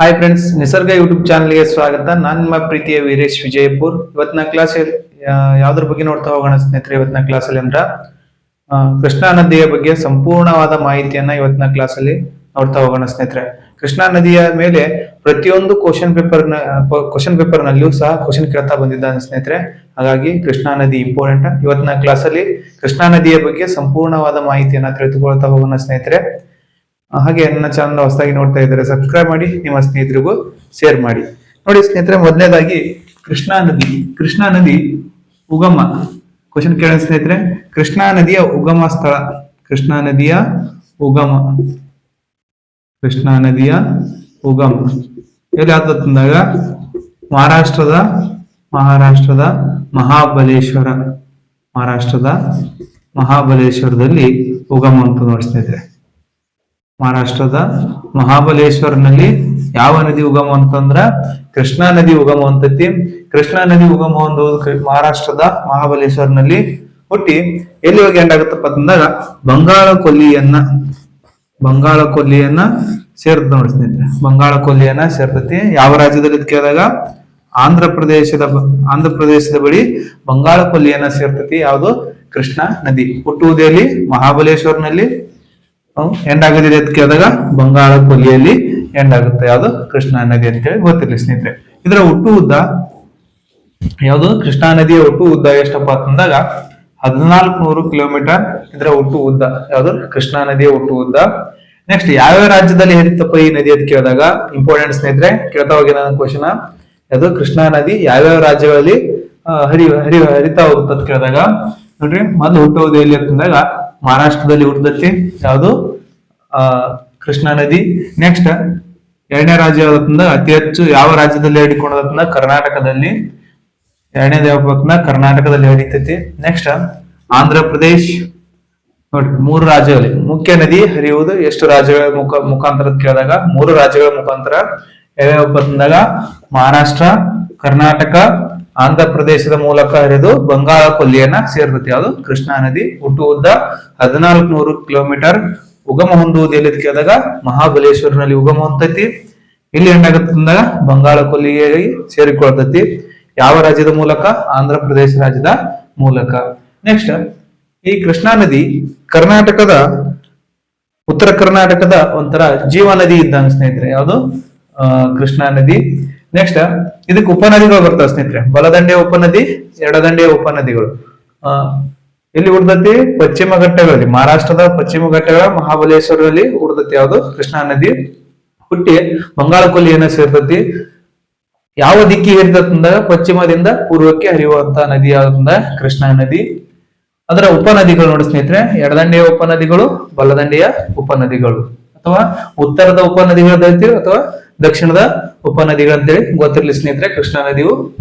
Hi friends ನಿಸರ್ಗ YouTube ಚಾನಲ್ಗೆ ಸ್ವಾಗತ. ನಾನು ನಿಮ್ಮ ಪ್ರೀತಿಯ ವೀರೇಶ್ ವಿಜಯಪುರ್. ಇವತ್ತಿನ ಕ್ಲಾಸ್ ಯಾವ್ದ್ರ ಬಗ್ಗೆ ನೋಡ್ತಾ ಹೋಗೋಣ ಸ್ನೇಹಿತರೆ ಇವತ್ತಿನ ಕ್ಲಾಸಲ್ಲಿ ಅಂದ್ರ ಕೃಷ್ಣಾ ನದಿಯ ಬಗ್ಗೆ ಸಂಪೂರ್ಣವಾದ ಮಾಹಿತಿಯನ್ನ ಇವತ್ತಿನ ಕ್ಲಾಸಲ್ಲಿ ನೋಡ್ತಾ ಹೋಗೋಣ ಸ್ನೇಹಿತರೆ. ಕೃಷ್ಣಾ ನದಿಯ ಮೇಲೆ ಪ್ರತಿಯೊಂದು ಕ್ವಶನ್ ಪೇಪರ್ ಕ್ವಶನ್ ಪೇಪರ್ ನಲ್ಲಿಯೂ ಸಹ ಕ್ವಶನ್ ಕೇಳ್ತಾ ಬಂದಿದ್ದಾನೆ ಸ್ನೇಹಿತರೆ. ಹಾಗಾಗಿ ಕೃಷ್ಣಾ ನದಿ ಇಂಪಾರ್ಟೆಂಟ್ ಇವತ್ತಿನ ಕ್ಲಾಸಲ್ಲಿ ಕೃಷ್ಣಾ ನದಿಯ ಬಗ್ಗೆ ಸಂಪೂರ್ಣವಾದ ಮಾಹಿತಿಯನ್ನ ತಿಳಿದುಕೊಳ್ತಾ ಹೋಗೋಣ ಸ್ನೇಹಿತರೆ. ಹಾಗೆ ನನ್ನ ಚಾನಲ್ ಹೊಸದಾಗಿ ನೋಡ್ತಾ ಇದ್ದಾರೆ ಸಬ್ಸ್ಕ್ರೈಬ್ ಮಾಡಿ, ನಿಮ್ಮ ಸ್ನೇಹಿತರಿಗೂ ಶೇರ್ ಮಾಡಿ. ನೋಡಿ ಸ್ನೇಹಿತರೆ, ಮೊದಲನೇದಾಗಿ ಕೃಷ್ಣಾ ನದಿ ಕೃಷ್ಣಾ ನದಿ ಉಗಮ. ಕ್ವಶನ್ ಕೇಳೋಣ ಸ್ನೇಹಿತರೆ. ಕೃಷ್ಣಾ ನದಿಯ ಉಗಮ ಸ್ಥಳ. ಕೃಷ್ಣಾ ನದಿಯ ಉಗಮ. ಕೃಷ್ಣಾ ನದಿಯ ಉಗಮ. ಎಲ್ಲಿ ಆತಂದಾಗ ಮಹಾರಾಷ್ಟ್ರದ ಮಹಾರಾಷ್ಟ್ರದ ಮಹಾಬಲೇಶ್ವರ. ಮಹಾರಾಷ್ಟ್ರದ ಮಹಾಬಲೇಶ್ವರದಲ್ಲಿ ಉಗಮ ಅಂತ ನೋಡಿಸ್ತಾ ಸ್ನೇಹಿತರೆ. ಮಹಾರಾಷ್ಟ್ರದ ಮಹಾಬಲೇಶ್ವರನಲ್ಲಿ ಯಾವ ನದಿ ಉಗಮ ಅಂತಂದ್ರ ಕೃಷ್ಣಾ ನದಿ ಉಗಮ ಅಂತೈತಿ. ಕೃಷ್ಣಾ ನದಿ ಉಗಮ ಒಂದು ಮಹಾರಾಷ್ಟ್ರದ ಮಹಾಬಲೇಶ್ವರನಲ್ಲಿ ಹುಟ್ಟಿ ಎಲ್ಲಿ ಹೋಗಿ ಎಂಡ್ ಆಗುತ್ತಪ್ಪ ಅಂತಂದಾಗ ಬಂಗಾಳ ಕೊಲ್ಲಿಯನ್ನ ಬಂಗಾಳ ಕೊಲ್ಲಿಯನ್ನ ಸೇರ್ತದೆ ನೋಡಿ ಬಂಗಾಳ ಕೊಲ್ಲಿಯನ್ನ ಸೇರ್ತೈತಿ. ಯಾವ ರಾಜ್ಯದಲ್ಲಿ ಕೇಳಿದಾಗ ಆಂಧ್ರ ಪ್ರದೇಶದ ಆಂಧ್ರ ಪ್ರದೇಶದ ಬಳಿ ಬಂಗಾಳ ಕೊಲ್ಲಿಯನ್ನ ಸೇರ್ತೈತಿ. ಯಾವುದು? ಕೃಷ್ಣಾ ನದಿ. ಮಹಾಬಲೇಶ್ವರನಲ್ಲಿ ಮಹಾಬಲೇಶ್ವರ್ನಲ್ಲಿ. ಎಂಡ್ ಆಗೋದಿದೆ ಅಂತ ಕೇಳಿದಾಗ ಬಂಗಾಳ ಕೊಲ್ಲಿಯಲ್ಲಿ ಎಂಡ್ ಆಗುತ್ತೆ. ಯಾವುದು? ಕೃಷ್ಣಾ ನದಿ ಅಂತೇಳಿ ಗೊತ್ತಿರಲಿ ಸ್ನೇಹಿತರೆ. ಇದರ ಹುಟ್ಟು ಉದ್ದ ಯಾವುದು? ಕೃಷ್ಣಾ ನದಿಯ ಹುಟ್ಟು ಉದ್ದ ಎಷ್ಟಪ್ಪ ಅಂತಂದಾಗ ಹದಿನಾಲ್ಕು ನೂರು ಕಿಲೋಮೀಟರ್ ಇದರ ಹುಟ್ಟು ಉದ್ದ. ಯಾವುದು? ಕೃಷ್ಣಾ ನದಿಯ ಹುಟ್ಟು ಉದ್ದ. ನೆಕ್ಸ್ಟ್ ಯಾವ್ಯಾವ ರಾಜ್ಯದಲ್ಲಿ ಹರಿತಪ್ಪ ಈ ನದಿ ಅಂತ ಕೇಳಿದಾಗ ಇಂಪಾರ್ಟೆಂಟ್ ಸ್ನೇಹಿತರೆ, ಕೇಳ್ತಾ ಹೋಗಿ ನನ್ನ ಕ್ವಶನ್ ಯಾವುದು? ಕೃಷ್ಣಾ ನದಿ ಯಾವ್ಯಾವ ರಾಜ್ಯಗಳಲ್ಲಿ ಹರಿ ಹರಿ, ಹರಿತಾ ಹೋಗುತ್ತೆ ಅಂತ ಕೇಳಿದಾಗ, ನೋಡ್ರಿ, ಮೊದಲು ಹುಟ್ಟುವುದು ಎಲ್ಲಿ ಅಂತಂದಾಗ ಮಹಾರಾಷ್ಟ್ರದಲ್ಲಿ ಹುಟ್ಟದತ್ತಿ ಯಾವುದು? ಕೃಷ್ಣಾ ನದಿ. ನೆಕ್ಸ್ಟ್ ಎರಡನೇ ರಾಜ್ಯ ಯಾವ್ದಂದ್ರೆ ಅತಿ ಹೆಚ್ಚು ಯಾವ ರಾಜ್ಯದಲ್ಲಿ ಹರಿಕೊಂಡದಂದ್ರೆ ಕರ್ನಾಟಕದಲ್ಲಿ. ಎರಡನೇ ದೇವಪತ್ನ ಕರ್ನಾಟಕದಲ್ಲಿ ಹರಿತೈತಿ ನೆಕ್ಸ್ಟ್ ಆಂಧ್ರ ಪ್ರದೇಶ್. ನೋಡಿ, ಮೂರು ರಾಜ್ಯಗಳಲ್ಲಿ ಮುಖ್ಯ ನದಿ ಹರಿಯುವುದು ಎಷ್ಟು ರಾಜ್ಯಗಳ ಮುಖ, ಮುಖಾಂತರ ಕೇಳಿದಾಗ ಮೂರು ರಾಜ್ಯಗಳ ಮುಖಾಂತರ. ಯಾವ್ಯಾವ ಮಹಾರಾಷ್ಟ್ರ, ಕರ್ನಾಟಕ ಆಂಧ್ರ ಪ್ರದೇಶದ ಮೂಲಕ ಹರಿದು ಬಂಗಾಳ ಕೊಲ್ಲಿಯನ್ನ ಸೇರ್ತತಿ ಯಾವುದು? ಕೃಷ್ಣಾ ನದಿ. ಹುಟ್ಟು ಉದ್ದ ಹದಿನಾಲ್ಕು ನೂರು ಕಿಲೋಮೀಟರ್ ಉಗಮ ಹೊಂದುವುದು ಎಲ್ಲಿ ಕೇಳಿದಾಗ ಮಹಾಬಲೇಶ್ವರನಲ್ಲಿ ಉಗಮ ಹೊಂದತಿ ಇಲ್ಲಿ ಏನಾಗುತ್ತೆ ಅಂದಾಗ ಬಂಗಾಳ ಕೊಲ್ಲಿಗೆ ಸೇರಿಕೊಳ್ತತಿ. ಯಾವ ರಾಜ್ಯದ ಮೂಲಕ? ಆಂಧ್ರ ಪ್ರದೇಶ ರಾಜ್ಯದ ಮೂಲಕ. ನೆಕ್ಸ್ಟ್ ಈ ಕೃಷ್ಣಾ ನದಿ ಕರ್ನಾಟಕದ, ಉತ್ತರ ಕರ್ನಾಟಕದ ಒಂಥರ ಜೀವ ನದಿ ಇದ್ದಂಗ ಸ್ನೇಹಿತರೆ. ಯಾವುದು? ಕೃಷ್ಣಾ ನದಿ. ನೆಕ್ಸ್ಟ್ ಇದಕ್ಕೆ ಉಪನದಿಗಳು ಬರ್ತವೆ ಸ್ನೇಹಿತರೆ. ಬಲದಂಡೆಯ ಉಪನದಿ ಎಡದಂಡೆಯ ಉಪನದಿಗಳು. ಆ, ಎಲ್ಲಿ ಉಡ್ದತಿ? ಪಶ್ಚಿಮ ಘಟ್ಟಗಳಲ್ಲಿ. ಮಹಾರಾಷ್ಟ್ರದ ಪಶ್ಚಿಮ ಘಟ್ಟಗಳ ಮಹಾಬಲೇಶ್ವರದಲ್ಲಿ ಉಡ್ದತಿ ಯಾವುದು? ಕೃಷ್ಣಾ ನದಿ. ಹುಟ್ಟಿ ಬಂಗಾಳ ಕೊಲ್ಲಿಯನ್ನ ಸೇರ್ತತಿ. ಯಾವ ದಿಕ್ಕಿ ಹರಿತಂದಾಗ ಪಶ್ಚಿಮದಿಂದ ಪೂರ್ವಕ್ಕೆ ಹರಿಯುವಂತ ನದಿ ಯಾವ್ದಂದ? ಕೃಷ್ಣಾ ನದಿ. ಅದರ ಉಪನದಿಗಳು ನೋಡಿ ಸ್ನೇಹಿತರೆ. ಎಡದಂಡೆಯ ಉಪನದಿಗಳು ಬಲದಂಡೆಯ ಉಪನದಿಗಳು. ಅಥವಾ ಉತ್ತರದ ಉಪನದಿಗಳು ಅಥವಾ ದಕ್ಷಿಣದ ಉಪನದಿಗಳು ಅಂತೇಳಿ ಗೊತ್ತಿರಲಿ ಸ್ನೇಹಿತರೆ, ಕೃಷ್ಣಾ ನದಿಯು.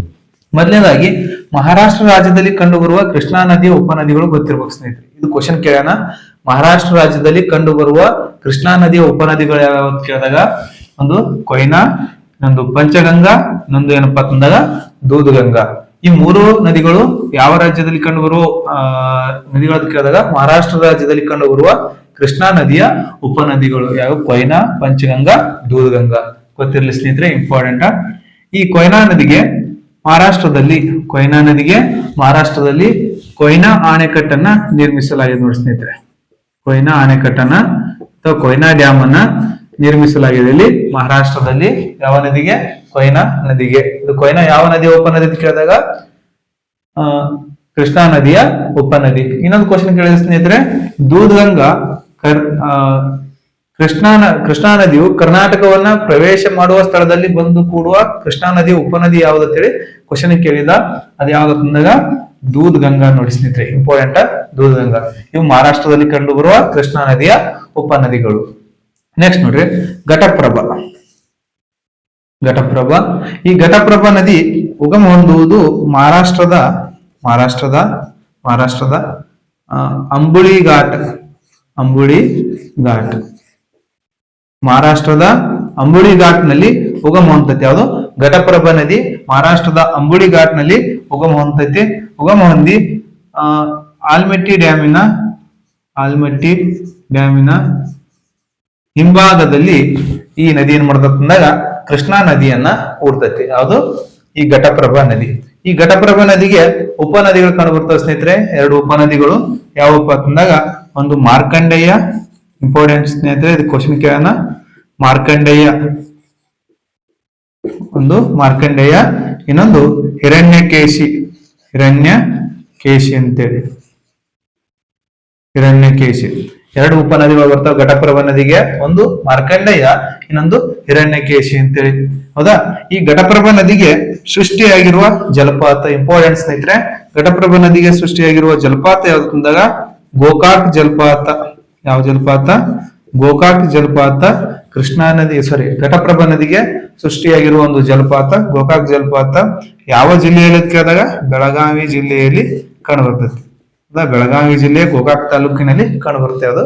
ಮೊದಲನೇದಾಗಿ, ಮಹಾರಾಷ್ಟ್ರ ರಾಜ್ಯದಲ್ಲಿ ಕಂಡುಬರುವ ಕೃಷ್ಣಾ ನದಿಯ ಉಪನದಿಗಳು ಗೊತ್ತಿರ್ಬೇಕು ಸ್ನೇಹಿತರೆ. ಇದು ಕ್ವಶನ್ ಕೇಳೋಣ. ಮಹಾರಾಷ್ಟ್ರ ರಾಜ್ಯದಲ್ಲಿ ಕಂಡುಬರುವ ಕೃಷ್ಣಾ ನದಿಯ ಉಪನದಿಗಳು ಅಂತ ಕೇಳಿದಾಗ? ಒಂದು ಕೊಯ್ನಾ, ಇನ್ನೊಂದು ಪಂಚಗಂಗಾ, ಇನ್ನೊಂದು ಏನಪ್ಪಾ ಅಂತಂದಾಗ ದೂದಗಂಗಾ. ಈ ಮೂರು ನದಿಗಳು ಯಾವ ರಾಜ್ಯದಲ್ಲಿ ಕಂಡುಬರುವ ನದಿಗಳು ಕೇಳಿದಾಗ ಮಹಾರಾಷ್ಟ್ರ ರಾಜ್ಯದಲ್ಲಿ ಕಂಡುಬರುವ ಕೃಷ್ಣಾ ನದಿಯ ಉಪನದಿಗಳು. ಯಾವ ಕೊಯ್ನಾ, ಪಂಚಗಂಗಾ, ದೂದಗಂಗಾ. ಗೊತ್ತಿರಲಿ ಸ್ನೇಹಿತರೆ ಇಂಪಾರ್ಟೆಂಟ್ ಈ ಕೊಯ್ನಾ ನದಿಗೆ ಮಹಾರಾಷ್ಟ್ರದಲ್ಲಿ, ಕೊಯ್ನಾ ನದಿಗೆ ಮಹಾರಾಷ್ಟ್ರದಲ್ಲಿ ಕೊಯ್ನಾ ಅಣೆಕಟ್ಟನ್ನ ನಿರ್ಮಿಸಲಾಗಿದೆ ನೋಡಿ ಸ್ನೇಹಿತರೆ. ಕೊಯ್ನಾ ಅಣೆಕಟ್ಟನ್ನ ಅಥವಾ ಕೊಯ್ನಾ ಡ್ಯಾಮ್ ಅನ್ನ ನಿರ್ಮಿಸಲಾಗಿದೆ. ಇಲ್ಲಿ ಮಹಾರಾಷ್ಟ್ರದಲ್ಲಿ ಯಾವ ನದಿಗೆ? ಕೊಯ್ನಾ ನದಿಗೆ. ಇದು ಕೊಯ್ನಾ ಯಾವ ನದಿಯ ಉಪನದಿ ಅಂತ ಕೇಳಿದಾಗ? ಕೃಷ್ಣಾ ನದಿಯ ಉಪನದಿ. ಇನ್ನೊಂದು ಕ್ವಶನ್ ಕೇಳಿದ ಸ್ನೇಹಿತರೆ. ದೂದ್ಗಂಗಾ ಕರ್ ಕೃಷ್ಣಾ ಕೃಷ್ಣಾ ನದಿಯು ಕರ್ನಾಟಕವನ್ನ ಪ್ರವೇಶ ಮಾಡುವ ಸ್ಥಳದಲ್ಲಿ ಬಂದು ಕೂಡುವ ಕೃಷ್ಣಾ ನದಿ ಉಪನದಿ ಯಾವ್ದು ಅಂತೇಳಿ ಕ್ವಶನ್ ಕೇಳಿದ. ಅದು ಯಾವ್ದಂದಾಗ ದೂದ್ ಗಂಗಾ ನೋಡಿ ಸ್ನೇಹಿತರೆ ಇಂಪಾರ್ಟೆಂಟ್ ದೂದ್ ಗಂಗಾ ಇವು ಮಹಾರಾಷ್ಟ್ರದಲ್ಲಿ ಕಂಡುಬರುವ ಕೃಷ್ಣಾ ನದಿಯ ಉಪನದಿಗಳು. ನೆಕ್ಸ್ಟ್ ನೋಡ್ರಿ, ಘಟಪ್ರಭಾ. ಘಟಪ್ರಭಾ. ಈ ಘಟಪ್ರಭಾ ನದಿ ಉಗಮ ಹೊಂದುವುದು ಮಹಾರಾಷ್ಟ್ರದ ಮಹಾರಾಷ್ಟ್ರದ ಮಹಾರಾಷ್ಟ್ರದ ಅಂಬುಳಿ ಘಾಟ್. ಅಂಬುಳಿ ಘಾಟ್. ಮಹಾರಾಷ್ಟ್ರದ ಅಂಬುಳಿ ಘಾಟ್ನಲ್ಲಿ ಉಗಮವಂತೈತಿ ಯಾವುದು? ಘಟಪ್ರಭ ನದಿ ಮಹಾರಾಷ್ಟ್ರದ ಅಂಬುಳಿ ಘಾಟ್ನಲ್ಲಿ ಉಗಮ ಹೊಂದೈತಿ ಉಗಮ ಹೊಂದಿ ಆಲ್ಮೆಟ್ಟಿ ಡ್ಯಾಮಿನ, ಆಲ್ಮಟ್ಟಿ ಡ್ಯಾಮಿನ ಹಿಂಭಾಗದಲ್ಲಿ ಈ ನದಿ ಏನ್ ಅಂದಾಗ ಕೃಷ್ಣಾ ನದಿಯನ್ನ ಊರ್ತೈತಿ. ಯಾವುದು? ಈ ಘಟಪ್ರಭ ನದಿ. ಈ ಘಟಪ್ರಭ ನದಿಗೆ ಉಪನದಿಗಳು ಕಂಡು ಬರ್ತವೆ ಸ್ನೇಹಿತರೆ. ಎರಡು ಉಪನದಿಗಳು. ಉಪ ಅಂತಂದಾಗ ಒಂದು ಮಾರ್ಕಂಡೇಯ ಇಂಪಾರ್ಟೆಂಟ್ ಸ್ನೇಹಿತರೆ, ಇದು ಕ್ವಶನ್ ಕೇಳೋಣ ಮಾರ್ಕಂಡೇಯ. ಒಂದು ಮಾರ್ಕಂಡೇಯ, ಇನ್ನೊಂದು ಹಿರಣ್ಯಕೇಶಿ. ಹಿರಣ್ಯಕೇಶಿ ಅಂತೇಳಿ. ಹಿರಣ್ಯಕೇಶಿ. ಎರಡು ಉಪನದಿಗಳು ಬರ್ತಾವೆ ಘಟಪ್ರಭ ನದಿಗೆ. ಒಂದು ಮಾರ್ಕಂಡೇಯ, ಇನ್ನೊಂದು ಹಿರಣ್ಯಕೇಶಿ ಅಂತೇಳಿ. ಹೌದಾ? ಈ ಘಟಪ್ರಭ ನದಿಗೆ ಸೃಷ್ಟಿಯಾಗಿರುವ ಜಲಪಾತ ಇಂಪಾರ್ಟೆಂಟ್ ಸ್ನೇಹಿತರೆ ಘಟಪ್ರಭ ನದಿಗೆ ಸೃಷ್ಟಿಯಾಗಿರುವ ಜಲಪಾತ ಯಾವ್ದು ಅಂದಾಗ ಗೋಕಾಕ್ ಜಲಪಾತ. ಯಾವ ಜಲಪಾತ? ಗೋಕಾಕ್ ಜಲಪಾತ, ಕೃಷ್ಣಾ ನದಿ ಸಾರಿ ಘಟಪ್ರಭಾ ನದಿಗೆ ಸೃಷ್ಟಿಯಾಗಿರುವ ಒಂದು ಜಲಪಾತ, ಗೋಕಾಕ್ ಜಲಪಾತ. ಯಾವ ಜಿಲ್ಲೆಯಲ್ಲಿ ಕೇಳಿದಾಗ? ಬೆಳಗಾವಿ ಜಿಲ್ಲೆಯಲ್ಲಿ ಕಂಡುಬರ್ತೈತಿ? ಬೆಳಗಾವಿ ಜಿಲ್ಲೆ ಗೋಕಾಕ್ ತಾಲೂಕಿನಲ್ಲಿ ಕಂಡುಬರುತ್ತೆ ಅದು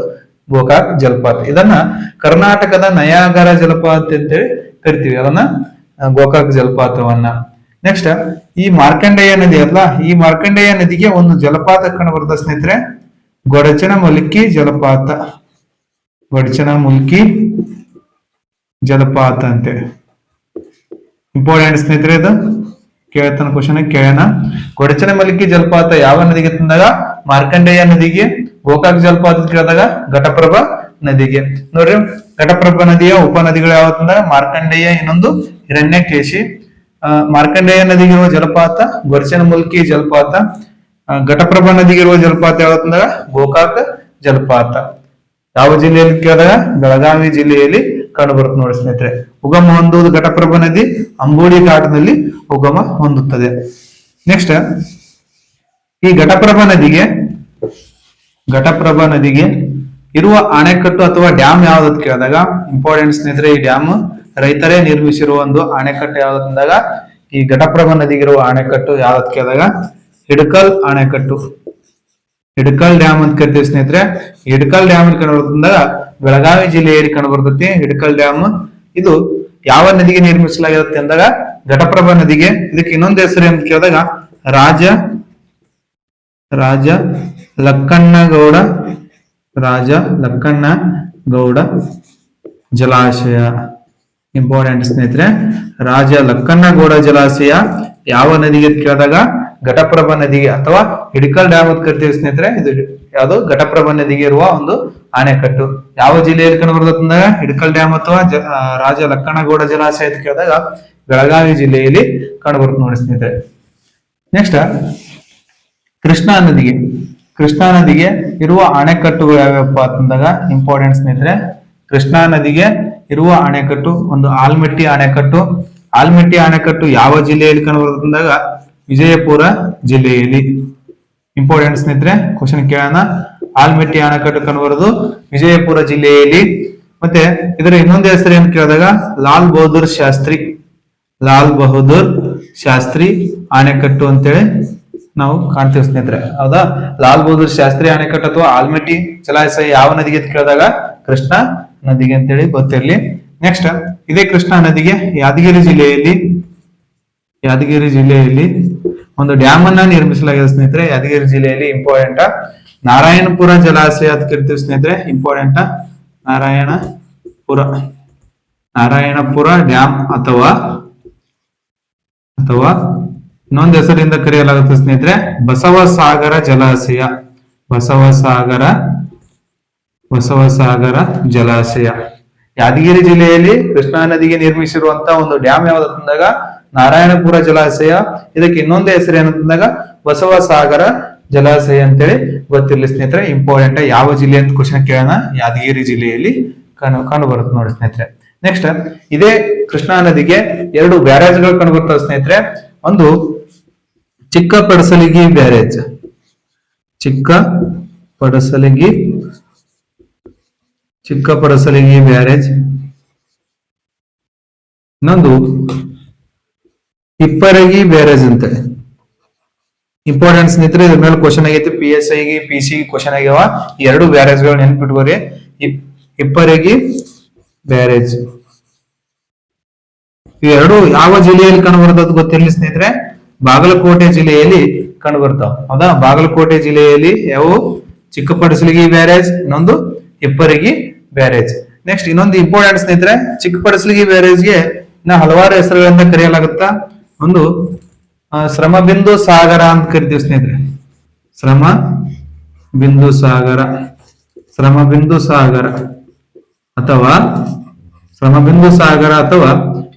ಗೋಕಾಕ್ ಜಲಪಾತ. ಇದನ್ನ ಕರ್ನಾಟಕದ ನಯಾಗರ ಜಲಪಾತ ಅಂತೇಳಿ ಕರಿತೀವಿ. ಅದನ್ನ ಗೋಕಾಕ್ ಜಲಪಾತವನ್ನ. ನೆಕ್ಸ್ಟ್ ಈ ಮಾರ್ಕಂಡೇಯ ನದಿ ಅಲ್ಲ? ಈ ಮಾರ್ಕಂಡೇಯ ನದಿಗೆ ಒಂದು ಜಲಪಾತ ಕಂಡು ಬರ್ತದೆ ಸ್ನೇಹಿತರೆ. ಗೊಡಚನ ಮುಲ್ಕಿ ಜಲಪಾತ ಗೊಡಚನ ಮುಲ್ಕಿ ಜಲಪಾತ ಅಂತೇಳಿ ಇಂಪಾರ್ಟೆಂಟ್ ಸ್ನೇಹಿತರೆ ಇದು ಕೇಳ್ತಾನ ಕ್ವಶನ್ ಕೇಳೋಣ ಕೊಡಚನ ಮಲ್ಲಿಕಿ ಜಲಪಾತ ಯಾವ ನದಿಗೆ ತಂದಾಗ ಮಾರ್ಕಂಡೇಯ ನದಿಗೆ ಗೋಕಾಕ್ ಜಲಪಾತ ಕೇಳಿದಾಗ ಘಟಪ್ರಭಾ ನದಿಗೆ ನೋಡ್ರಿ ಘಟಪ್ರಭಾ ನದಿಯ ಉಪನದಿಗಳು ಯಾವ ತಂದಾಗ ಮಾರ್ಕಂಡೇಯ ಇನ್ನೊಂದು ಹಿರಣ್ಯಕೇಶಿ ಮಾರ್ಕಂಡೇಯ ನದಿಗಿರುವ ಜಲಪಾತ ಗೊರಚನ ಮುಲ್ಕಿ ಜಲಪಾತ ಆ, ನದಿಗೆ ಇರುವ ಜಲಪಾತ ಯಾವ್ದಂದ್ರ ಗೋಕಾಕ ಗೋಕಾಕ್ ಜಲಪಾತ. ಯಾವ ಜಿಲ್ಲೆಯಲ್ಲಿ ಕೇಳಿದಾಗ? ಬೆಳಗಾವಿ ಜಿಲ್ಲೆಯಲ್ಲಿ ಕಂಡು ಬರುತ್ತೆ ನೋಡಿ ಸ್ನೇಹಿತರೆ. ಉಗಮ ಹೊಂದುವುದು ಘಟಪ್ರಭಾ ನದಿ ಅಂಬೋಡಿ ಘಾಟ್ನಲ್ಲಿ ಉಗಮ ಹೊಂದುತ್ತದೆ. ನೆಕ್ಸ್ಟ್ ಈ ಘಟಪ್ರಭಾ ನದಿಗೆ ಘಟಪ್ರಭಾ ನದಿಗೆ ಇರುವ ಅಣೆಕಟ್ಟು ಅಥವಾ ಡ್ಯಾಮ್ ಯಾವ್ದು ಕೇಳಿದಾಗ ಇಂಪಾರ್ಟೆಂಟ್ ಸ್ನೇಹಿತರೆ ಈ ಡ್ಯಾಮ್ ರೈತರೇ ನಿರ್ಮಿಸಿರುವ ಒಂದು ಅಣೆಕಟ್ಟು ಯಾವ್ದು ಅಂದಾಗ ಈ ಘಟಪ್ರಭಾ ನದಿಗಿರುವ ಅಣೆಕಟ್ಟು ಯಾವ್ದು ಕೇಳಿದಾಗ ಹಿಡಕಲ್ ಅಣೆಕಟ್ಟು ಹಿಡ್ಕಲ್ ಡ್ಯಾಮ್ ಅಂತ ಕರಿತೀವಿ ಸ್ನೇಹಿತರೆ. ಹಿಡ್ಕಲ್ ಡ್ಯಾಮ್ ಅಂತ ಕಂಡುಬರ್ತಂದಾಗ ಬೆಳಗಾವಿ ಜಿಲ್ಲೆಯಲ್ಲಿ ಕಂಡು ಬರ್ತೈತಿ ಹಿಡ್ಕಲ್ ಡ್ಯಾಮ್ ಇದು ಯಾವ ನದಿಗೆ ನಿರ್ಮಿಸಲಾಗಿರುತ್ತೆ ಅಂದಾಗ ಘಟಪ್ರಭಾ ನದಿಗೆ. ಇದಕ್ಕೆ ಇನ್ನೊಂದು ಹೆಸರು ಅಂತ ಕೇಳಿದಾಗ ರಾಜ ರಾಜ ಲಕ್ಕಣ್ಣಗೌಡ, ರಾಜ ಲಕ್ಕಣ್ಣ ಗೌಡ ಜಲಾಶಯ. ಇಂಪಾರ್ಟೆಂಟ್ ಸ್ನೇಹಿತರೆ. ರಾಜ ಲಕ್ಕಣ್ಣಗೌಡ ಜಲಾಶಯ ಯಾವ ನದಿಗೆ ಕೇಳಿದಾಗ ಘಟಪ್ರಭಾ ನದಿಗೆ ಅಥವಾ ಹಿಡಕಲ್ ಡ್ಯಾಮ್ ಅಂತ ಕರಿತೀವಿ ಸ್ನೇಹಿತರೆ, ಇದು ಯಾವುದು? ಘಟಪ್ರಭ ನದಿಗೆ ಇರುವ ಒಂದು ಅಣೆಕಟ್ಟು ಯಾವ ಜಿಲ್ಲೆಯಲ್ಲಿ ಕಂಡು ಬರ್ತದೆ ಅಂದಾಗ ಹಿಡಕಲ್ ಡ್ಯಾಮ್ ಅಥವಾ ರಾಜ ಲಕ್ಕಣಗೌಡ ಜಲಾಶಯ ಅಂತ ಕೇಳಿದಾಗ ಬೆಳಗಾವಿ ಜಿಲ್ಲೆಯಲ್ಲಿ ಕಂಡು ಬರುತ್ತೆ ನೋಡಿ ಸ್ನೇಹಿತರೆ. ನೆಕ್ಸ್ಟ್ ಕೃಷ್ಣಾ ನದಿಗೆ. ಕೃಷ್ಣಾ ನದಿಗೆ ಇರುವ ಅಣೆಕಟ್ಟುಗಳು ಯಾವ್ಯಾವಪ್ಪ ಅಂತಂದಾಗ ಇಂಪಾರ್ಟೆಂಟ್ ಸ್ನೇಹಿತರೆ. ಕೃಷ್ಣಾ ನದಿಗೆ ಇರುವ ಅಣೆಕಟ್ಟು ಒಂದು ಆಲ್ಮೆಟ್ಟಿ ಅಣೆಕಟ್ಟು ಆಲ್ಮೆಟ್ಟಿ ಅಣೆಕಟ್ಟು ಯಾವ ಜಿಲ್ಲೆಯಲ್ಲಿ ಕಂಡುಬರುತ್ತೆ ಅಂದಾಗ ವಿಜಯಪುರ ಜಿಲ್ಲೆಯಲ್ಲಿ. ಇಂಪಾರ್ಟೆಂಟ್ ಸ್ನೇಹಿತರೆ ಕ್ವಶನ್ ಕೇಳೋಣ. ಆಲ್ಮೆಟ್ಟಿ ಅಣೆಕಟ್ಟು ಕಂಡುಬರೋದು ವಿಜಯಪುರ ಜಿಲ್ಲೆಯಲ್ಲಿ. ಮತ್ತೆ ಇದರ ಇನ್ನೊಂದು ಹೆಸರು ಏನು ಕೇಳಿದಾಗ? ಲಾಲ್ ಬಹದ್ದೂರ್ ಶಾಸ್ತ್ರಿ. ಲಾಲ್ ಬಹದ್ದೂರ್ ಶಾಸ್ತ್ರಿ ಅಣೆಕಟ್ಟು ಅಂತೇಳಿ ನಾವು ಕಾಣ್ತೀವಿ ಸ್ನೇಹಿತರೆ. ಹೌದಾ? ಲಾಲ್ ಬಹದ್ದೂರ್ ಶಾಸ್ತ್ರಿ ಅಣೆಕಟ್ಟು ಅಥವಾ ಆಲ್ಮೆಟ್ಟಿ ಜಲಾಶಯ ಯಾವ ನದಿಗೆ ಅಂತ ಕೇಳಿದಾಗ? ಕೃಷ್ಣ ನದಿಗೆ ಅಂತೇಳಿ ಗೊತ್ತಿರಲಿ. ನೆಕ್ಸ್ಟ್ ಇದೇ ಕೃಷ್ಣ ನದಿಗೆ ಯಾದಗಿರಿ ಜಿಲ್ಲೆಯಲ್ಲಿ ಯಾದಗಿರಿ ಜಿಲ್ಲೆಯಲ್ಲಿ ಒಂದು ಡ್ಯಾಮ್ ಅನ್ನ ನಿರ್ಮಿಸಲಾಗಿದೆ ಸ್ನೇಹಿತರೆ. ಯಾದಗಿರಿ ಜಿಲ್ಲೆಯಲ್ಲಿ ಇಂಪಾರ್ಟೆಂಟ್ ನಾರಾಯಣಪುರ ಜಲಾಶಯ ಅಂತ ಕರಿತೀವಿ ಸ್ನೇಹಿತರೆ. ಇಂಪಾರ್ಟೆಂಟ್ ನಾರಾಯಣಪುರ. ನಾರಾಯಣಪುರ ಡ್ಯಾಮ್ ಅಥವಾ ಅಥವಾ ಇನ್ನೊಂದು ಹೆಸರಿಂದ ಕರೆಯಲಾಗುತ್ತೆ ಸ್ನೇಹಿತರೆ. ಬಸವಸಾಗರ ಜಲಾಶಯ. ಬಸವಸಾಗರ ಬಸವಸಾಗರ ಜಲಾಶಯ. ಯಾದಗಿರಿ ಜಿಲ್ಲೆಯಲ್ಲಿ ಕೃಷ್ಣಾ ನದಿಗೆ ನಿರ್ಮಿಸಿರುವಂತಹ ಒಂದು ಡ್ಯಾಮ್ ಯಾವ್ದಂದಾಗ ನಾರಾಯಣಪುರ ಜಲಾಶಯ. ಇದಕ್ಕೆ ಇನ್ನೊಂದು ಹೆಸರು ಏನಂತಂದಾಗ ಬಸವಸಾಗರ ಜಲಾಶಯ ಅಂತೇಳಿ ಗೊತ್ತಿರಲಿ ಸ್ನೇಹಿತರೆ. ಇಂಪಾರ್ಟೆಂಟ್ ಯಾವ ಜಿಲ್ಲೆ ಅಂತ ಕ್ವಶನ್ ಕೇಳೋಣ. ಯಾದಗಿರಿ ಜಿಲ್ಲೆಯಲ್ಲಿ ಕಂಡು ಕಂಡು ಬರುತ್ತೆ ನೋಡಿ ಸ್ನೇಹಿತರೆ. ನೆಕ್ಸ್ಟ್ ಇದೇ ಕೃಷ್ಣಾ ನದಿಗೆ ಎರಡು ಬ್ಯಾರೇಜ್ಗಳು ಕಂಡು ಬರ್ತವೆ ಸ್ನೇಹಿತರೆ. ಒಂದು ಚಿಕ್ಕ ಪಡಸಲಿಗಿ ಬ್ಯಾರೇಜ್. ಚಿಕ್ಕ ಪಡಸಲಿಗಿ ಚಿಕ್ಕ ಪಡಸಲಿಗಿ ಬ್ಯಾರೇಜ್. ಇನ್ನೊಂದು ಇಪ್ಪರಗಿ ಬೇರೇಜ್ ಅಂತ ಇಂಪಾರ್ಟೆನ್ಸ್ ಸ್ನೇಹಿತರೆ ಇದ್ರ ಮೇಲೆ ಕ್ವಶನ್ ಆಗೈತಿ ಪಿ ಎಸ್ ಐಗೆ ಪಿ ಸಿ ಕ್ವಶನ್ ಆಗ್ಯಾವ. ಎರಡು ಬ್ಯಾರೇಜ್ಗಳು ನೆನ್ಪಿಟ್ಕೋರಿ ಇಪ್- ಇಪ್ಪರಗಿ ಬ್ಯಾರೇಜ್ ಇವೆರಡು ಯಾವ ಜಿಲ್ಲೆಯಲ್ಲಿ ಕಂಡು ಬರ್ತದೆ ಗೊತ್ತಿರಲಿ ಸ್ನೇಹಿತರೆ? ಬಾಗಲಕೋಟೆ ಜಿಲ್ಲೆಯಲ್ಲಿ ಕಂಡು ಬರ್ತಾವ. ಹೌದಾ? ಬಾಗಲಕೋಟೆ ಜಿಲ್ಲೆಯಲ್ಲಿ ಯಾವ ಚಿಕ್ಕಪಡಸಲಿಗಿ ಬ್ಯಾರೇಜ್ ಇನ್ನೊಂದು ಇಪ್ಪರಗಿ ಬ್ಯಾರೇಜ್ ನೆಕ್ಸ್ಟ್ ಇನ್ನೊಂದು ಇಂಪಾರ್ಟೆಂಟ್ ಸ್ನೇಹಿತರೆ, ಚಿಕ್ಕಪಡಿಸಲಿಗೆ ಬ್ಯಾರೇಜ್ಗೆ ಇನ್ನ ಹಲವಾರು ಹೆಸರುಗಳಿಂದ ಕರೆಯಲಾಗುತ್ತಾ? ಒಂದು ಶ್ರಮ ಬಿಂದು ಸಾಗರ ಅಂತ ಕರಿತೀವಿ ಸ್ನೇಹಿತರೆ. ಶ್ರಮ ಬಿಂದು ಸಾಗರ. ಶ್ರಮ ಬಿಂದು ಸಾಗರ. ಅಥವಾ ಶ್ರಮ ಬಿಂದು ಸಾಗರ ಅಥವಾ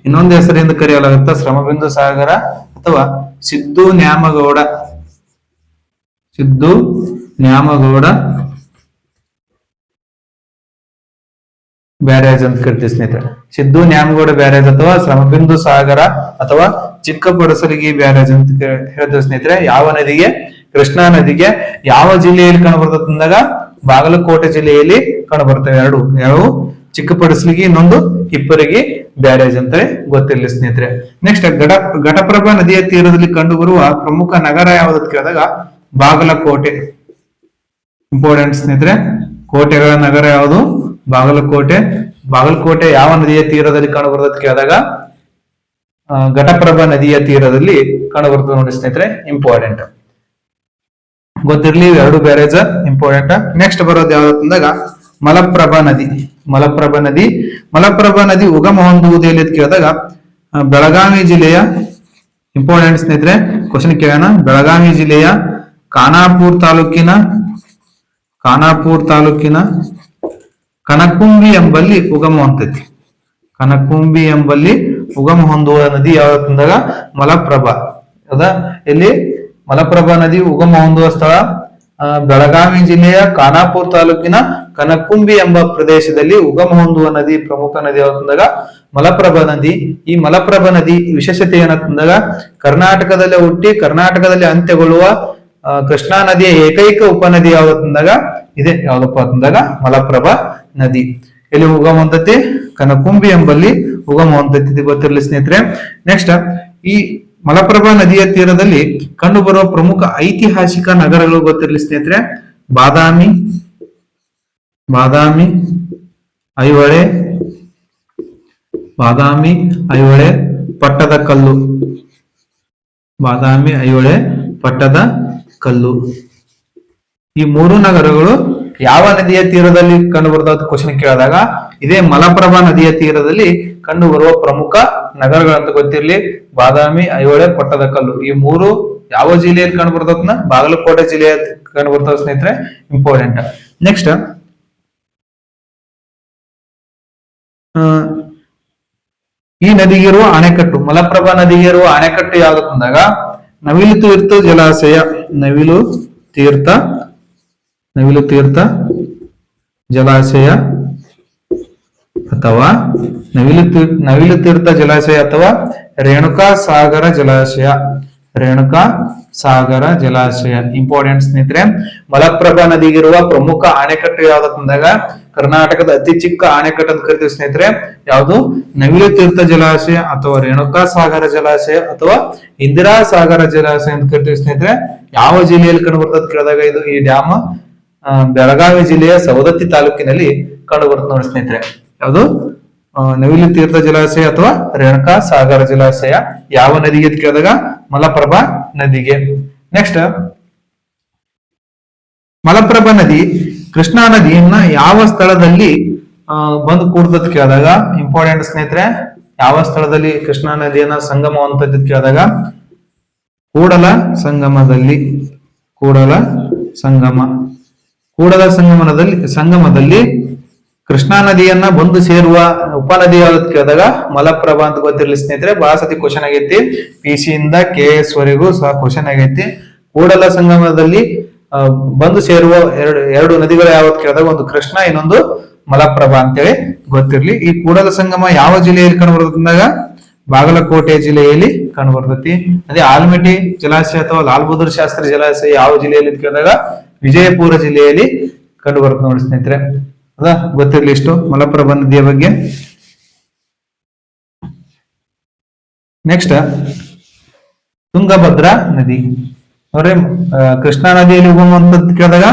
ಇನ್ನೊಂದು ಹೆಸರಿಂದ ಕರೆಯಲಾಗುತ್ತ. ಶ್ರಮ ಬಿಂದು ಸಾಗರ ಅಥವಾ ಸಿದ್ದು ನ್ಯಾಮಗೌಡ. ಸಿದ್ದು ನ್ಯಾಮಗೌಡ ಬ್ಯಾರೇಜ್ ಅಂತ ಕರಿತೀವಿ ಸ್ನೇಹಿತರೆ. ಸಿದ್ದು, ನ್ಯಾಮಗೌಡ ಬ್ಯಾರೇಜ್ ಅಥವಾ ಶ್ರಮಬಿಂದು ಸಾಗರ ಅಥವಾ ಚಿಕ್ಕ ಪಡಸಲಿಗಿ ಬ್ಯಾರೇಜ್ ಅಂತ ಹೇಳ್ತೇವೆ ಸ್ನೇಹಿತರೆ. ಯಾವ ನದಿಗೆ? ಕೃಷ್ಣಾ ನದಿಗೆ. ಯಾವ ಜಿಲ್ಲೆಯಲ್ಲಿ ಕಂಡುಬರ್ತದೆ ಅಂದಾಗ? ಬಾಗಲಕೋಟೆ ಜಿಲ್ಲೆಯಲ್ಲಿ ಕಂಡುಬರ್ತವೆ ಎರಡು. ಯಾವ ಚಿಕ್ಕ ಇನ್ನೊಂದು ಹಿಪ್ಪರಿಗೆ ಬ್ಯಾರೇಜ್ ಅಂತ ಗೊತ್ತಿರಲಿ ಸ್ನೇಹಿತರೆ. ನೆಕ್ಸ್ಟ್ ಘಟ, ಘಟಪ್ರಭಾ ನದಿಯ ತೀರದಲ್ಲಿ ಕಂಡುಬರುವ ಪ್ರಮುಖ ನಗರ ಯಾವುದು ಕೇಳಿದಾಗ ಬಾಗಲಕೋಟೆ. ಇಂಪಾರ್ಟೆಂಟ್ ಸ್ನೇಹಿತರೆ. ಕೋಟೆಗಳ ನಗರ ಯಾವುದು? ಬಾಗಲಕೋಟೆ. ಬಾಗಲಕೋಟೆ ಯಾವ ನದಿಯ ತೀರದಲ್ಲಿ ಕಂಡುಬರ್ತದೆ ಅಂತ ಕೇಳಿದಾಗ ಘಟಪ್ರಭಾ ನದಿಯ ತೀರದಲ್ಲಿ ಕಂಡುಬರುತ್ತದೆ ನೋಡಿ ಸ್ನೇಹಿತರೆ ಇಂಪಾರ್ಟೆಂಟ್ ಗೊತ್ತಿರಲಿ ಎರಡು ಬ್ಯಾರೇಜ್ ಇಂಪಾರ್ಟೆಂಟ್ ನೆಕ್ಸ್ಟ್ ಬರೋದು ಯಾವ್ದು ಅಂದಾಗ, ಮಲಪ್ರಭಾ ನದಿ. ಮಲಪ್ರಭಾ ನದಿ. ಮಲಪ್ರಭಾ ನದಿ ಉಗಮ ಹೊಂದುವುದು ಎಲ್ಲಿ ಕೇಳಿದಾಗ ಬೆಳಗಾವಿ ಜಿಲ್ಲೆಯ ಇಂಪಾರ್ಟೆಂಟ್ ಸ್ನೇಹಿತರೆ ಕ್ವಶನ್ ಕೇಳೋಣ. ಬೆಳಗಾವಿ ಜಿಲ್ಲೆಯ ಖಾನಾಪುರ್ ತಾಲೂಕಿನ ಖಾನಾಪುರ್ ತಾಲೂಕಿನ ಕನಕುಂಬಿ ಎಂಬಲ್ಲಿ ಉಗಮ ಹೊಂದೈತಿ ಕನಕುಂಬಿ ಎಂಬಲ್ಲಿ ಉಗಮ ಹೊಂದುವ ನದಿ ಯಾವ್ದಂದಾಗ ಮಲಪ್ರಭಾ. ಅದ? ಇಲ್ಲಿ ಮಲಪ್ರಭಾ ನದಿ ಉಗಮ ಹೊಂದುವ ಸ್ಥಳ ಬೆಳಗಾವಿ ಜಿಲ್ಲೆಯ ಖಾನಾಪುರ ತಾಲೂಕಿನ ಕನಕುಂಬಿ ಎಂಬ ಪ್ರದೇಶದಲ್ಲಿ ಉಗಮ ಹೊಂದುವ ನದಿ ಪ್ರಮುಖ ನದಿ ಯಾವತ್ತಂದಾಗ ಮಲಪ್ರಭಾ ನದಿ. ಈ ಮಲಪ್ರಭಾ ನದಿ ವಿಶೇಷತೆ ಏನಂತಂದಾಗ ಕರ್ನಾಟಕದಲ್ಲೇ ಹುಟ್ಟಿ ಕರ್ನಾಟಕದಲ್ಲಿ ಅಂತ್ಯಗೊಳ್ಳುವ ಕೃಷ್ಣಾ ನದಿಯ ಏಕೈಕ ಉಪನದಿ ಯಾವತ್ತಂದಾಗ ಇದೆ, ಯಾವ್ದಪ್ಪ ಅಂತಂದಾಗ ಮಲಪ್ರಭಾ ನದಿ. ಎಲ್ಲಿ ಉಗಮ ಹೊಂದತಿ ಕನಕುಂಬಿ ಎಂಬಲ್ಲಿ ಉಗಮ ಹೊಂದತಿ ಗೊತ್ತಿರಲಿ ಸ್ನೇಹಿತರೆ. ನೆಕ್ಸ್ಟ್ ಈ ಮಲಪ್ರಭಾ ನದಿಯ ತೀರದಲ್ಲಿ ಕಂಡುಬರುವ ಪ್ರಮುಖ ಐತಿಹಾಸಿಕ ನಗರಗಳು ಗೊತ್ತಿರಲಿ ಸ್ನೇಹಿತರೆ. ಬಾದಾಮಿ ಬಾದಾಮಿ, ಐಹೊಳೆ ಬಾದಾಮಿ, ಐಹೊಳೆ, ಪಟ್ಟದ ಕಲ್ಲು. ಬಾದಾಮಿ, ಐಹೊಳೆ, ಪಟ್ಟದ ಕಲ್ಲು. ಈ ಮೂರು ನಗರಗಳು ಯಾವ ನದಿಯ ತೀರದಲ್ಲಿ ಕಂಡು ಬರುತ್ತ ಕ್ವಶನ್ ಕೇಳಿದಾಗ, ಇದೇ ಮಲಪ್ರಭಾ ನದಿಯ ತೀರದಲ್ಲಿ ಕಂಡು ಬರುವ ಪ್ರಮುಖ ನಗರಗಳಂತ ಗೊತ್ತಿರಲಿ, ಬಾದಾಮಿ, ಐಹೊಳೆ ಪಟ್ಟದಕಲ್ಲು ಈ ಮೂರು ಯಾವ ಜಿಲ್ಲೆಯಲ್ಲಿ ಕಂಡು ಬಾಗಲಕೋಟೆ ಜಿಲ್ಲೆಯ ಕಂಡು ಬರ್ತದೆ ಸ್ನೇಹಿತರೆ ಇಂಪಾರ್ಟೆಂಟ್ ನೆಕ್ಸ್ಟ್ ಈ ನದಿಗಿರುವ ಅಣೆಕಟ್ಟು ಮಲಪ್ರಭಾ ನದಿಗಿರುವ ಅಣೆಕಟ್ಟು ಯಾವ್ದು ಅಂದಾಗ ನವಿಲು ತೀರ್ಥ ಜಲಾಶಯ, ನವಿಲು ತೀರ್ಥ ನವಿಲು ತೀರ್ಥ ಜಲಾಶಯ ಅಥವಾ ನವಿಲು ನವಿಲು ತೀರ್ಥ ಜಲಾಶಯ ಅಥವಾ ರೇಣುಕಾ ಸಾಗರ ಜಲಾಶಯ. ರೇಣುಕಾ ಸಾಗರ ಜಲಾಶಯ. ಇಂಪಾರ್ಟೆಂಟ್ ಸ್ನೇಹಿತರೆ, ಮಲಪ್ರಭಾ ನದಿಗಿರುವ ಪ್ರಮುಖ ಅಣೆಕಟ್ಟು ಯಾವ್ದಂದಾಗ ಕರ್ನಾಟಕದ ಅತಿ ಚಿಕ್ಕ ಅಣೆಕಟ್ಟು ಅಂತ ಕರಿತೀವಿ ಸ್ನೇಹಿತರೆ. ಯಾವುದು? ನವಿಲು ತೀರ್ಥ ಜಲಾಶಯ ಅಥವಾ ರೇಣುಕಾ ಸಾಗರ ಜಲಾಶಯ ಅಥವಾ ಇಂದಿರಾ ಸಾಗರ ಜಲಾಶಯ ಅಂತ ಕರಿತೀವಿ ಸ್ನೇಹಿತರೆ. ಯಾವ ಜಿಲ್ಲೆಯಲ್ಲಿ ಕಂಡು ಬರ್ತದೆ ಕೇಳಿದಾಗ ಇದು ಈ ಡ್ಯಾಮ್ ಬೆಳಗಾವಿ ಜಿಲ್ಲೆಯ ಸವದತ್ತಿ ತಾಲೂಕಿನಲ್ಲಿ ಕಂಡು ಬರ್ತದೆ ನೋಡಿ ಸ್ನೇಹಿತರೆ. ಯಾವುದು? ನವಿಲು ತೀರ್ಥ ಜಲಾಶಯ ಅಥವಾ ರೇಣುಕಾ ಸಾಗರ ಜಲಾಶಯ ಯಾವ ನದಿಗೆ ಅಂತ ಕೇಳಿದಾಗ ಮಲಪ್ರಭಾ ನದಿಗೆ. ನೆಕ್ಸ್ಟ್ ಮಲಪ್ರಭಾ ನದಿ ಕೃಷ್ಣಾ ನದಿಯನ್ನ ಯಾವ ಸ್ಥಳದಲ್ಲಿ ಬಂದು ಕೂಡದ್ ಕೇಳಿದಾಗ ಇಂಪಾರ್ಟೆಂಟ್ ಸ್ನೇಹಿತರೆ, ಯಾವ ಸ್ಥಳದಲ್ಲಿ ಕೃಷ್ಣಾ ನದಿಯನ್ನ ಸಂಗಮ ಅಂತ ಕೇಳಿದಾಗ, ಕೂಡಲ ಸಂಗಮದಲ್ಲಿ, ಕೂಡಲ ಸಂಗಮ. ಕೂಡಲ ಸಂಗಮನದಲ್ಲಿ, ಸಂಗಮದಲ್ಲಿ ಕೃಷ್ಣಾ ನದಿಯನ್ನ ಬಂದು ಸೇರುವ ಉಪನದಿ ಯಾವ್ದು ಕೇಳಿದಾಗ, ಮಲಪ್ರಭಾ ಅಂತ ಗೊತ್ತಿರಲಿ ಸ್ನೇಹಿತರೆ, ಬಹಳ ಸತಿ ಕ್ವಶನ್ ಆಗೈತಿ. ಪಿ ಸಿ ಇಂದ ಕೆ ಎಸ್ ವರೆಗೂ ಸಹ ಕ್ವಶನ್ ಆಗೈತಿ. ಕೂಡಲ ಸಂಗಮದಲ್ಲಿ ಬಂದು ಸೇರುವ ಎರಡು ಎರಡು ನದಿಗಳು ಯಾವತ್ತು ಕೇಳಿದಾಗ ಒಂದು ಕೃಷ್ಣ, ಇನ್ನೊಂದು ಮಲಪ್ರಭಾ ಅಂತೇಳಿ ಗೊತ್ತಿರ್ಲಿ. ಈ ಕೂಡಲ ಸಂಗಮ ಯಾವ ಜಿಲ್ಲೆಯಲ್ಲಿ ಕಂಡುಬರ್ತದೆ ಅಂದಾಗ? ಬಾಗಲಕೋಟೆ ಜಿಲ್ಲೆಯಲ್ಲಿ ಕಂಡು ಬರ್ತೈತಿ ಅದೇ ಆಲ್ಮಟ್ಟಿ ಜಲಾಶಯ ಅಥವಾ ಲಾಲ್ ಬಹದ್ದೂರ್ ಶಾಸ್ತ್ರಿ ಜಲಾಶಯ ಯಾವ ಜಿಲ್ಲೆಯಲ್ಲಿ ಕೇಳಿದಾಗ ವಿಜಯಪುರ ಜಿಲ್ಲೆಯಲ್ಲಿ ಕಂಡು ನೋಡಿ ಸ್ನೇಹಿತರೆ. ಅದ ಗೊತ್ತಿರ್ಲಿ ಇಷ್ಟು ಮಲಪ್ರಭಾ ನದಿಯ ಬಗ್ಗೆ. ನೆಕ್ಸ್ಟ್ ತುಂಗಭದ್ರಾ ನದಿ. ನೋಡ್ರಿ ಕೃಷ್ಣಾ ನದಿಯಲ್ಲಿ ಉಗಮ ಅಂತ ಕೇಳಿದಾಗ,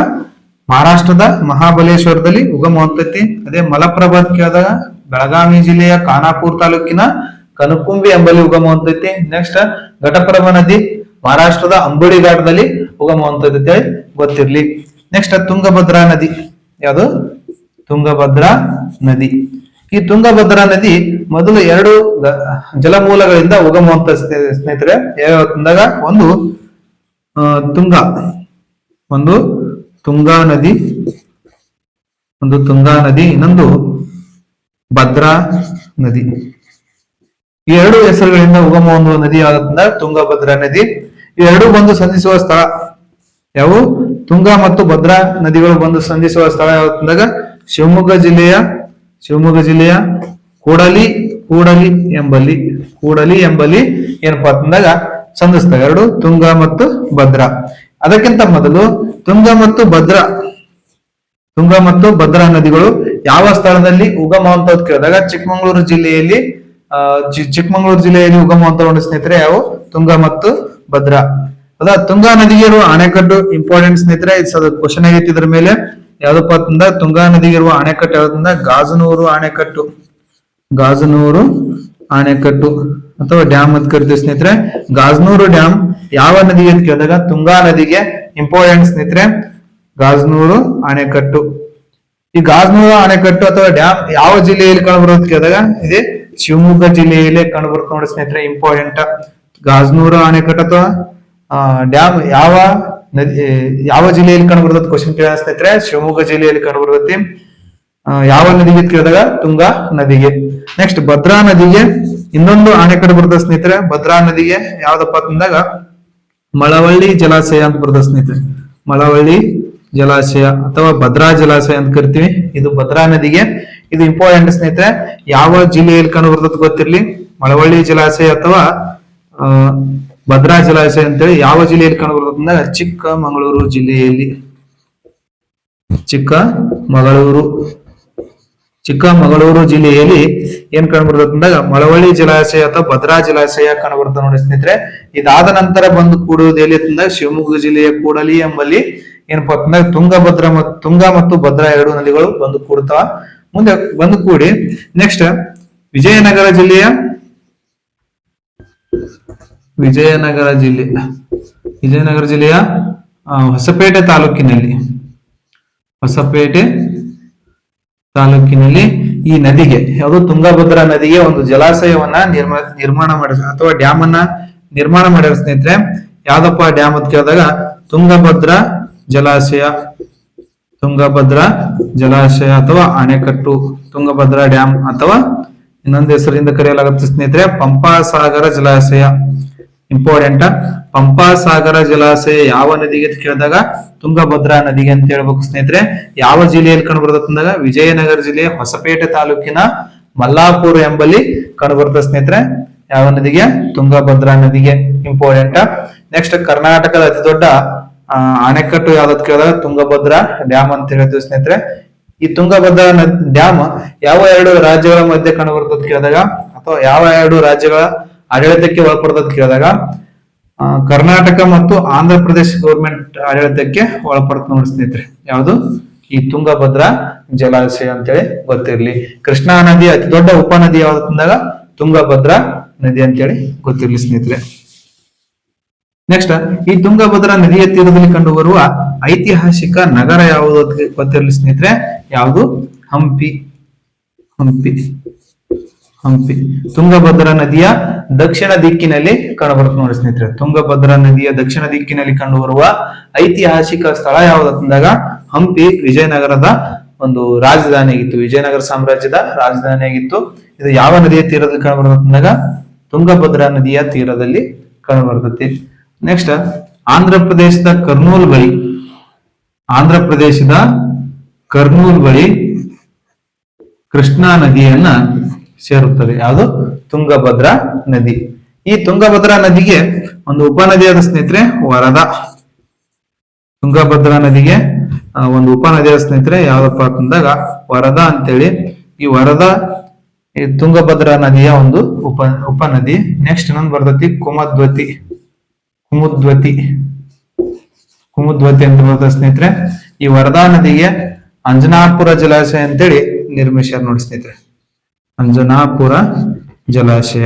ಮಹಾರಾಷ್ಟ್ರದ ಮಹಾಬಲೇಶ್ವರದಲ್ಲಿ ಉಗಮ ಹೊಂದೈತಿ ಅದೇ ಮಲಪ್ರಭಾ ಅಂತ ಕೇಳಿದಾಗ, ಬೆಳಗಾವಿ ಜಿಲ್ಲೆಯ ಖಾನಾಪುರ್ ತಾಲೂಕಿನ ಕನಕುಂಬಿ ಎಂಬಲ್ಲಿ ಉಗಮ ಹೊಂದೈತಿ ನೆಕ್ಸ್ಟ್ ಘಟಪ್ರಭಾ ನದಿ ಮಹಾರಾಷ್ಟ್ರದ ಅಂಬುಡಿ ಘಾಟದಲ್ಲಿ ಉಗಮ ಹೊಂದೈತಿ ಗೊತ್ತಿರ್ಲಿ. ನೆಕ್ಸ್ಟ್ ತುಂಗಭದ್ರಾ ನದಿ. ಯಾವುದು? ತುಂಗಭದ್ರಾ ನದಿ. ಈ ತುಂಗಭದ್ರಾ ನದಿ ಮೊದಲು ಎರಡು ಜಲಮೂಲಗಳಿಂದ ಉಗಮವಂತ ಸ್ನೇ- ಸ್ನೇಹಿತರೆ ಯಾವ ಒಂದು ತುಂಗ. ಒಂದು ತುಂಗಾ ನದಿ. ಒಂದು ತುಂಗಾ ನದಿ, ಇನ್ನೊಂದು ಭದ್ರಾ ನದಿ. ಈ ಎರಡು ಹೆಸರುಗಳಿಂದ ಉಗಮ ಒಂದು ನದಿ ಯಾವ್ದಂದ್ರೆ ತುಂಗಭದ್ರಾ ನದಿ. ಎರಡು ಬಂದು ಸಂಧಿಸುವ ಸ್ಥಳ ಯಾವು? ತುಂಗಾ ಮತ್ತು ಭದ್ರಾ ನದಿಗಳು ಬಂದು ಸಂಧಿಸುವ ಸ್ಥಳ ಯಾವ್ದಂದಾಗ ಶಿವಮೊಗ್ಗ ಜಿಲ್ಲೆಯ ಶಿವಮೊಗ್ಗ ಜಿಲ್ಲೆಯ ಕೂಡಲಿ ಕೂಡಲಿ ಎಂಬಲ್ಲಿ ಕೂಡಲಿ ಎಂಬಲ್ಲಿ ಏನಪ್ಪಾ ಅಂತಂದಾಗ ಸಂಧಿಸ್ತವೆ ಎರಡು, ತುಂಗ ಮತ್ತು ಭದ್ರಾ. ಅದಕ್ಕಿಂತ ಮೊದಲು ತುಂಗ ಮತ್ತು ಭದ್ರಾ, ತುಂಗ ಮತ್ತು ಭದ್ರಾ ನದಿಗಳು ಯಾವ ಸ್ಥಳದಲ್ಲಿ ಉಗಮ ಅಂತ ಕೇಳಿದಾಗ ಚಿಕ್ಕಮಗಳೂರು ಜಿಲ್ಲೆಯಲ್ಲಿ ಚಿಕ್ಕಮಗಳೂರು ಜಿಲ್ಲೆಯಲ್ಲಿ ಉಗಮ ಅಂತ ಸ್ನೇಹಿತರೆ ಯಾವು ತುಂಗ ಮತ್ತು ಭದ್ರಾ. ಅದ ತುಂಗಾ ನದಿಗೆ ಇರುವ ಅಣೆಕಟ್ಟು ಇಂಪಾರ್ಟೆಂಟ್ ಸ್ನೇಹಿತರೆ ಕ್ವಶನ್ ಆಗೈತಿ ಇದ್ರ ಮೇಲೆ. ಯಾವ್ದಪ್ಪ ಅಂತಂದ ತುಂಗಾ ನದಿಗೆ ಇರುವ ಅಣೆಕಟ್ಟು ಯಾವ್ದಂದ ಗಾಜನೂರು ಅಣೆಕಟ್ಟು. ಗಾಜನೂರು ಅಣೆಕಟ್ಟು. ಅಥವಾ ಡ್ಯಾಮ್ ಅಂತ ಕರಿತೀವಿ ಸ್ನೇಹಿತರೆ. ಗಾಜನೂರು ಡ್ಯಾಮ್ ಯಾವ ನದಿಗೆ ಅಂತ ಕೇಳಿದಾಗ ತುಂಗಾ ನದಿಗೆ ಇಂಪಾರ್ಟೆಂಟ್ ಸ್ನೇಹಿತರೆ. ಗಾಜನೂರು ಅಣೆಕಟ್ಟು ಈ ಗಾಜನೂರು ಅಣೆಕಟ್ಟು ಅಥವಾ ಡ್ಯಾಮ್ ಯಾವ ಜಿಲ್ಲೆಯಲ್ಲಿ ಕಂಡುಬರುತ್ತೆ ಕೇಳಿದಾಗ ಇದೆ ಶಿವಮೊಗ್ಗ ಜಿಲ್ಲೆಯಲ್ಲಿ ಕಂಡುಬರುತ್ತೆ ನೋಡಿ ಸ್ನೇಹಿತರೆ ಇಂಪಾರ್ಟೆಂಟ್ ಗಾಜ್ನೂರು ಅಣೆಕಟ್ಟು ಅಥವಾ ಡ್ಯಾಮ್ ಯಾವ ನದಿ ಯಾವ ಜಿಲ್ಲೆಯಲ್ಲಿ ಕಂಡುಬರುತ್ತೆ ಕ್ವಶನ್ ಕೇಳ ಸ್ನೇಹಿತರೆ. ಶಿವಮೊಗ್ಗ ಜಿಲ್ಲೆಯಲ್ಲಿ ಕಂಡುಬರುತ್ತೆ ಯಾವ ನದಿಗೆ ಕೇಳಿದಾಗ ತುಂಗಾ ನದಿಗೆ. ನೆಕ್ಸ್ಟ್ ಭದ್ರಾ ನದಿಗೆ ಇನ್ನೊಂದು ಅಣೆಕಟ್ಟು ಬರುತ್ತೆ ಸ್ನೇಹಿತರೆ, ಭದ್ರಾ ನದಿಗೆ ಯಾವ್ದಪ್ಪ ಅಂತಂದಾಗ ಮಳವಳ್ಳಿ ಜಲಾಶಯ ಅಂತ ಬರುತ್ತೆ ಸ್ನೇಹಿತರೆ. ಮಳವಳ್ಳಿ ಜಲಾಶಯ ಅಥವಾ ಭದ್ರಾ ಜಲಾಶಯ ಅಂತ ಕರಿತೀವಿ. ಇದು ಭದ್ರಾ ನದಿಗೆ. ಇದು ಇಂಪಾರ್ಟೆಂಟ್ ಸ್ನೇಹಿತರೆ, ಯಾವ ಜಿಲ್ಲೆಯಲ್ಲಿ ಕಂಡು ಬರ್ತದ ಗೊತ್ತಿರ್ಲಿ. ಮಳವಳ್ಳಿ ಜಲಾಶಯ ಅಥವಾ ಭದ್ರಾ ಜಲಾಶಯ ಅಂತೇಳಿ ಯಾವ ಜಿಲ್ಲೆಯಲ್ಲಿ ಕಂಡು ಬರ್ತದ ಚಿಕ್ಕಮಗಳೂರು ಜಿಲ್ಲೆಯಲ್ಲಿ. ಚಿಕ್ಕಮಗಳೂರು. ಚಿಕ್ಕಮಗಳೂರು ಜಿಲ್ಲೆಯಲ್ಲಿ ಏನ್ ಕಂಡುಬರ್ತದೆ ಅಂದಾಗ ಮಳವಳ್ಳಿ ಜಲಾಶಯ ಅಥವಾ ಭದ್ರಾ ಜಲಾಶಯ ಕಂಡುಬರ್ತದೆ ನೋಡಿ ಸ್ನೇಹಿತರೆ. ಇದಾದ ನಂತರ ಬಂದು ಕೂಡುವುದು ಎಲ್ಲಿ ಅಂತಂದಾಗ ಶಿವಮೊಗ್ಗ ಜಿಲ್ಲೆಯ ಕೂಡಲಿ ಎಂಬಲ್ಲಿ ಏನಪ್ಪಾ ಅಂತಂದಾಗ ತುಂಗಭದ್ರ ಮತ್ತು ತುಂಗ ಮತ್ತು ಭದ್ರಾ ಎರಡು ನದಿಗಳು ಬಂದು ಕೂಡ್ತಾವ. ಮುಂದೆ ಬಂದು ಕೂಡಿ ನೆಕ್ಸ್ಟ್ ವಿಜಯನಗರ ಜಿಲ್ಲೆಯ ವಿಜಯನಗರ ಜಿಲ್ಲೆ, ವಿಜಯನಗರ ಜಿಲ್ಲೆಯ ಹೊಸಪೇಟೆ ತಾಲೂಕಿನಲ್ಲಿ. ಹೊಸಪೇಟೆ ತಾಲೂಕಿನಲ್ಲಿ ಈ ನದಿಗೆ, ಯಾವುದು ತುಂಗಭದ್ರಾ ನದಿಗೆ ಒಂದು ಜಲಾಶಯವನ್ನ ನಿರ್ಮ, ನಿರ್ಮಾಣ ಮಾಡ, ಅಥವಾ ಡ್ಯಾಮ್ ಅನ್ನ ನಿರ್ಮಾಣ ಮಾಡ್ಯಾರ ಸ್ನೇಹಿತರೆ. ಯಾವ್ದಪ್ಪ ಡ್ಯಾಮ್ ಅಂತ ಕೇಳಿದಾಗ, ತುಂಗಭದ್ರಾ ಜಲಾಶಯ ತುಂಗಭದ್ರಾ ಜಲಾಶಯ ಅಥವಾ ಅಣೆಕಟ್ಟು ತುಂಗಭದ್ರಾ ಡ್ಯಾಮ್ ಅಥವಾ ಇನ್ನೊಂದು ಹೆಸರಿಂದ ಕರೆಯಲಾಗುತ್ತೆ ಸ್ನೇಹಿತರೆ, ಪಂಪಾಸಾಗರ ಜಲಾಶಯ. ಇಂಪಾರ್ಟೆಂಟ್ ಪಂಪಾಸಾಗರ ಜಲಾಶಯ ಯಾವ ನದಿಗೆ ಅಂತ ಕೇಳಿದಾಗ ತುಂಗಭದ್ರಾ ನದಿಗೆ ಅಂತ ಹೇಳ್ಬೇಕು ಸ್ನೇಹಿತರೆ. ಯಾವ ಜಿಲ್ಲೆಯಲ್ಲಿ ಕಂಡು ಅಂದಾಗ ವಿಜಯನಗರ ಜಿಲ್ಲೆಯ ಹೊಸಪೇಟೆ ತಾಲೂಕಿನ ಮಲ್ಲಾಪುರ ಎಂಬಲ್ಲಿ ಕಂಡು ಬರ್ತದೆ ಸ್ನೇಹಿತರೆ. ಯಾವ ನದಿಗೆ? ತುಂಗಭದ್ರಾ ನದಿಗೆ. ಇಂಪಾರ್ಟೆಂಟ್ ನೆಕ್ಸ್ಟ್ ಕರ್ನಾಟಕದ ಅತಿ ದೊಡ್ಡ ಅಣೆಕಟ್ಟು ಯಾವ್ದು ಕೇಳಿದಾಗ ತುಂಗಭದ್ರಾ ಡ್ಯಾಮ್ ಅಂತ ಹೇಳ್ತೀವಿ ಸ್ನೇಹಿತರೆ. ಈ ತುಂಗಭದ್ರಾ ಡ್ಯಾಮ್ ಯಾವ ಎರಡು ರಾಜ್ಯಗಳ ಮಧ್ಯೆ ಕಂಡು ಬರ್ತದ ಕೇಳಿದಾಗ ಅಥವಾ ಯಾವ ಎರಡು ರಾಜ್ಯಗಳ ಆಡಳಿತಕ್ಕೆ ಒಳಪಡ್ತದ ಕೇಳಿದಾಗ ಕರ್ನಾಟಕ ಮತ್ತು ಆಂಧ್ರ ಪ್ರದೇಶ ಗೌರ್ಮೆಂಟ್ ಆಡಳಿತಕ್ಕೆ ಒಳಪಡ್ತದೆ ನೋಡಿ ಸ್ನೇಹಿತರೆ. ಯಾವುದು? ಈ ತುಂಗಭದ್ರಾ ಜಲಾಶಯ ಅಂತೇಳಿ ಗೊತ್ತಿರ್ಲಿ. ಕೃಷ್ಣಾ ನದಿ ಅತಿ ದೊಡ್ಡ ಉಪನದಿ ಯಾವ್ದು ಅಂದಾಗ ತುಂಗಭದ್ರಾ ನದಿ ಅಂತೇಳಿ ಗೊತ್ತಿರ್ಲಿ ಸ್ನೇಹಿತರೆ. ನೆಕ್ಸ್ಟ್ ಈ ತುಂಗಭದ್ರಾ ನದಿಯ ತೀರದಲ್ಲಿ ಕಂಡು ಬರುವ ಐತಿಹಾಸಿಕ ನಗರ ಯಾವುದು ಅಂತ ಗೊತ್ತಿರಲಿ ಸ್ನೇಹಿತರೆ? ಯಾವುದು? ಹಂಪಿ. ಹಂಪಿ. ಹಂಪಿ. ತುಂಗಭದ್ರಾ ನದಿಯ ದಕ್ಷಿಣ ದಿಕ್ಕಿನಲ್ಲಿ ಕಂಡುಬರುತ್ತೆ ನೋಡಿ ಸ್ನೇಹಿತರೆ. ತುಂಗಭದ್ರಾ ನದಿಯ ದಕ್ಷಿಣ ದಿಕ್ಕಿನಲ್ಲಿ ಕಂಡುಬರುವ ಐತಿಹಾಸಿಕ ಸ್ಥಳ ಯಾವುದು ಅಂದಾಗ ಹಂಪಿ ವಿಜಯನಗರದ ಒಂದು ರಾಜಧಾನಿ ಆಗಿತ್ತು. ವಿಜಯನಗರ ಸಾಮ್ರಾಜ್ಯದ ರಾಜಧಾನಿ ಆಗಿತ್ತು. ಇದು ಯಾವ ನದಿಯ ತೀರದಲ್ಲಿ ಕಂಡುಬರುತ್ತೆ ಅಂದಾಗ ತುಂಗಭದ್ರಾ ನದಿಯ ತೀರದಲ್ಲಿ ಕಂಡುಬರ್ತೈತಿ ನೆಕ್ಸ್ಟ್ ಆಂಧ್ರ ಪ್ರದೇಶದ ಕರ್ನೂಲ್ ಬಳಿ. ಆಂಧ್ರ ಪ್ರದೇಶದ ಕರ್ನೂಲ್ ಬಳಿ ಕೃಷ್ಣಾ ನದಿಯನ್ನ ಸೇರುತ್ತದೆ. ಯಾವುದು? ತುಂಗಭದ್ರಾ ನದಿ. ಈ ತುಂಗಭದ್ರಾ ನದಿಗೆ ಒಂದು ಉಪನದಿಯಾದ ಸ್ನೇಹಿತರೆ, ವರದಾ. ತುಂಗಭದ್ರಾ ನದಿಗೆ ಒಂದು ಉಪನದಿಯಾದ ಸ್ನೇಹಿತರೆ, ಯಾವ್ದಪ್ಪ ಅಂತಂದಾಗ ವರದಾ ಅಂತೇಳಿ. ಈ ವರದಾ, ಈ ತುಂಗಭದ್ರಾ ನದಿಯ ಒಂದು ಉಪ, ಉಪನದಿ. ನೆಕ್ಸ್ಟ್ ಇನ್ನೊಂದು ಬರ್ತೈತಿ, ಕುಮದ್ವತಿ. ಕುಮುದ್ವತಿ. ಕುಮುದ್ವತಿ ಅಂತ ಬರ್ತದೆ ಸ್ನೇಹಿತರೆ. ಈ ವರದಾ ನದಿಗೆ ಅಂಜನಾಪುರ ಜಲಾಶಯ ಅಂತೇಳಿ ನಿರ್ಮಿಸ್ಯಾರ ನೋಡಿ ಸ್ನೇಹಿತರೆ. ಅಂಜನಾಪುರ ಜಲಾಶಯ.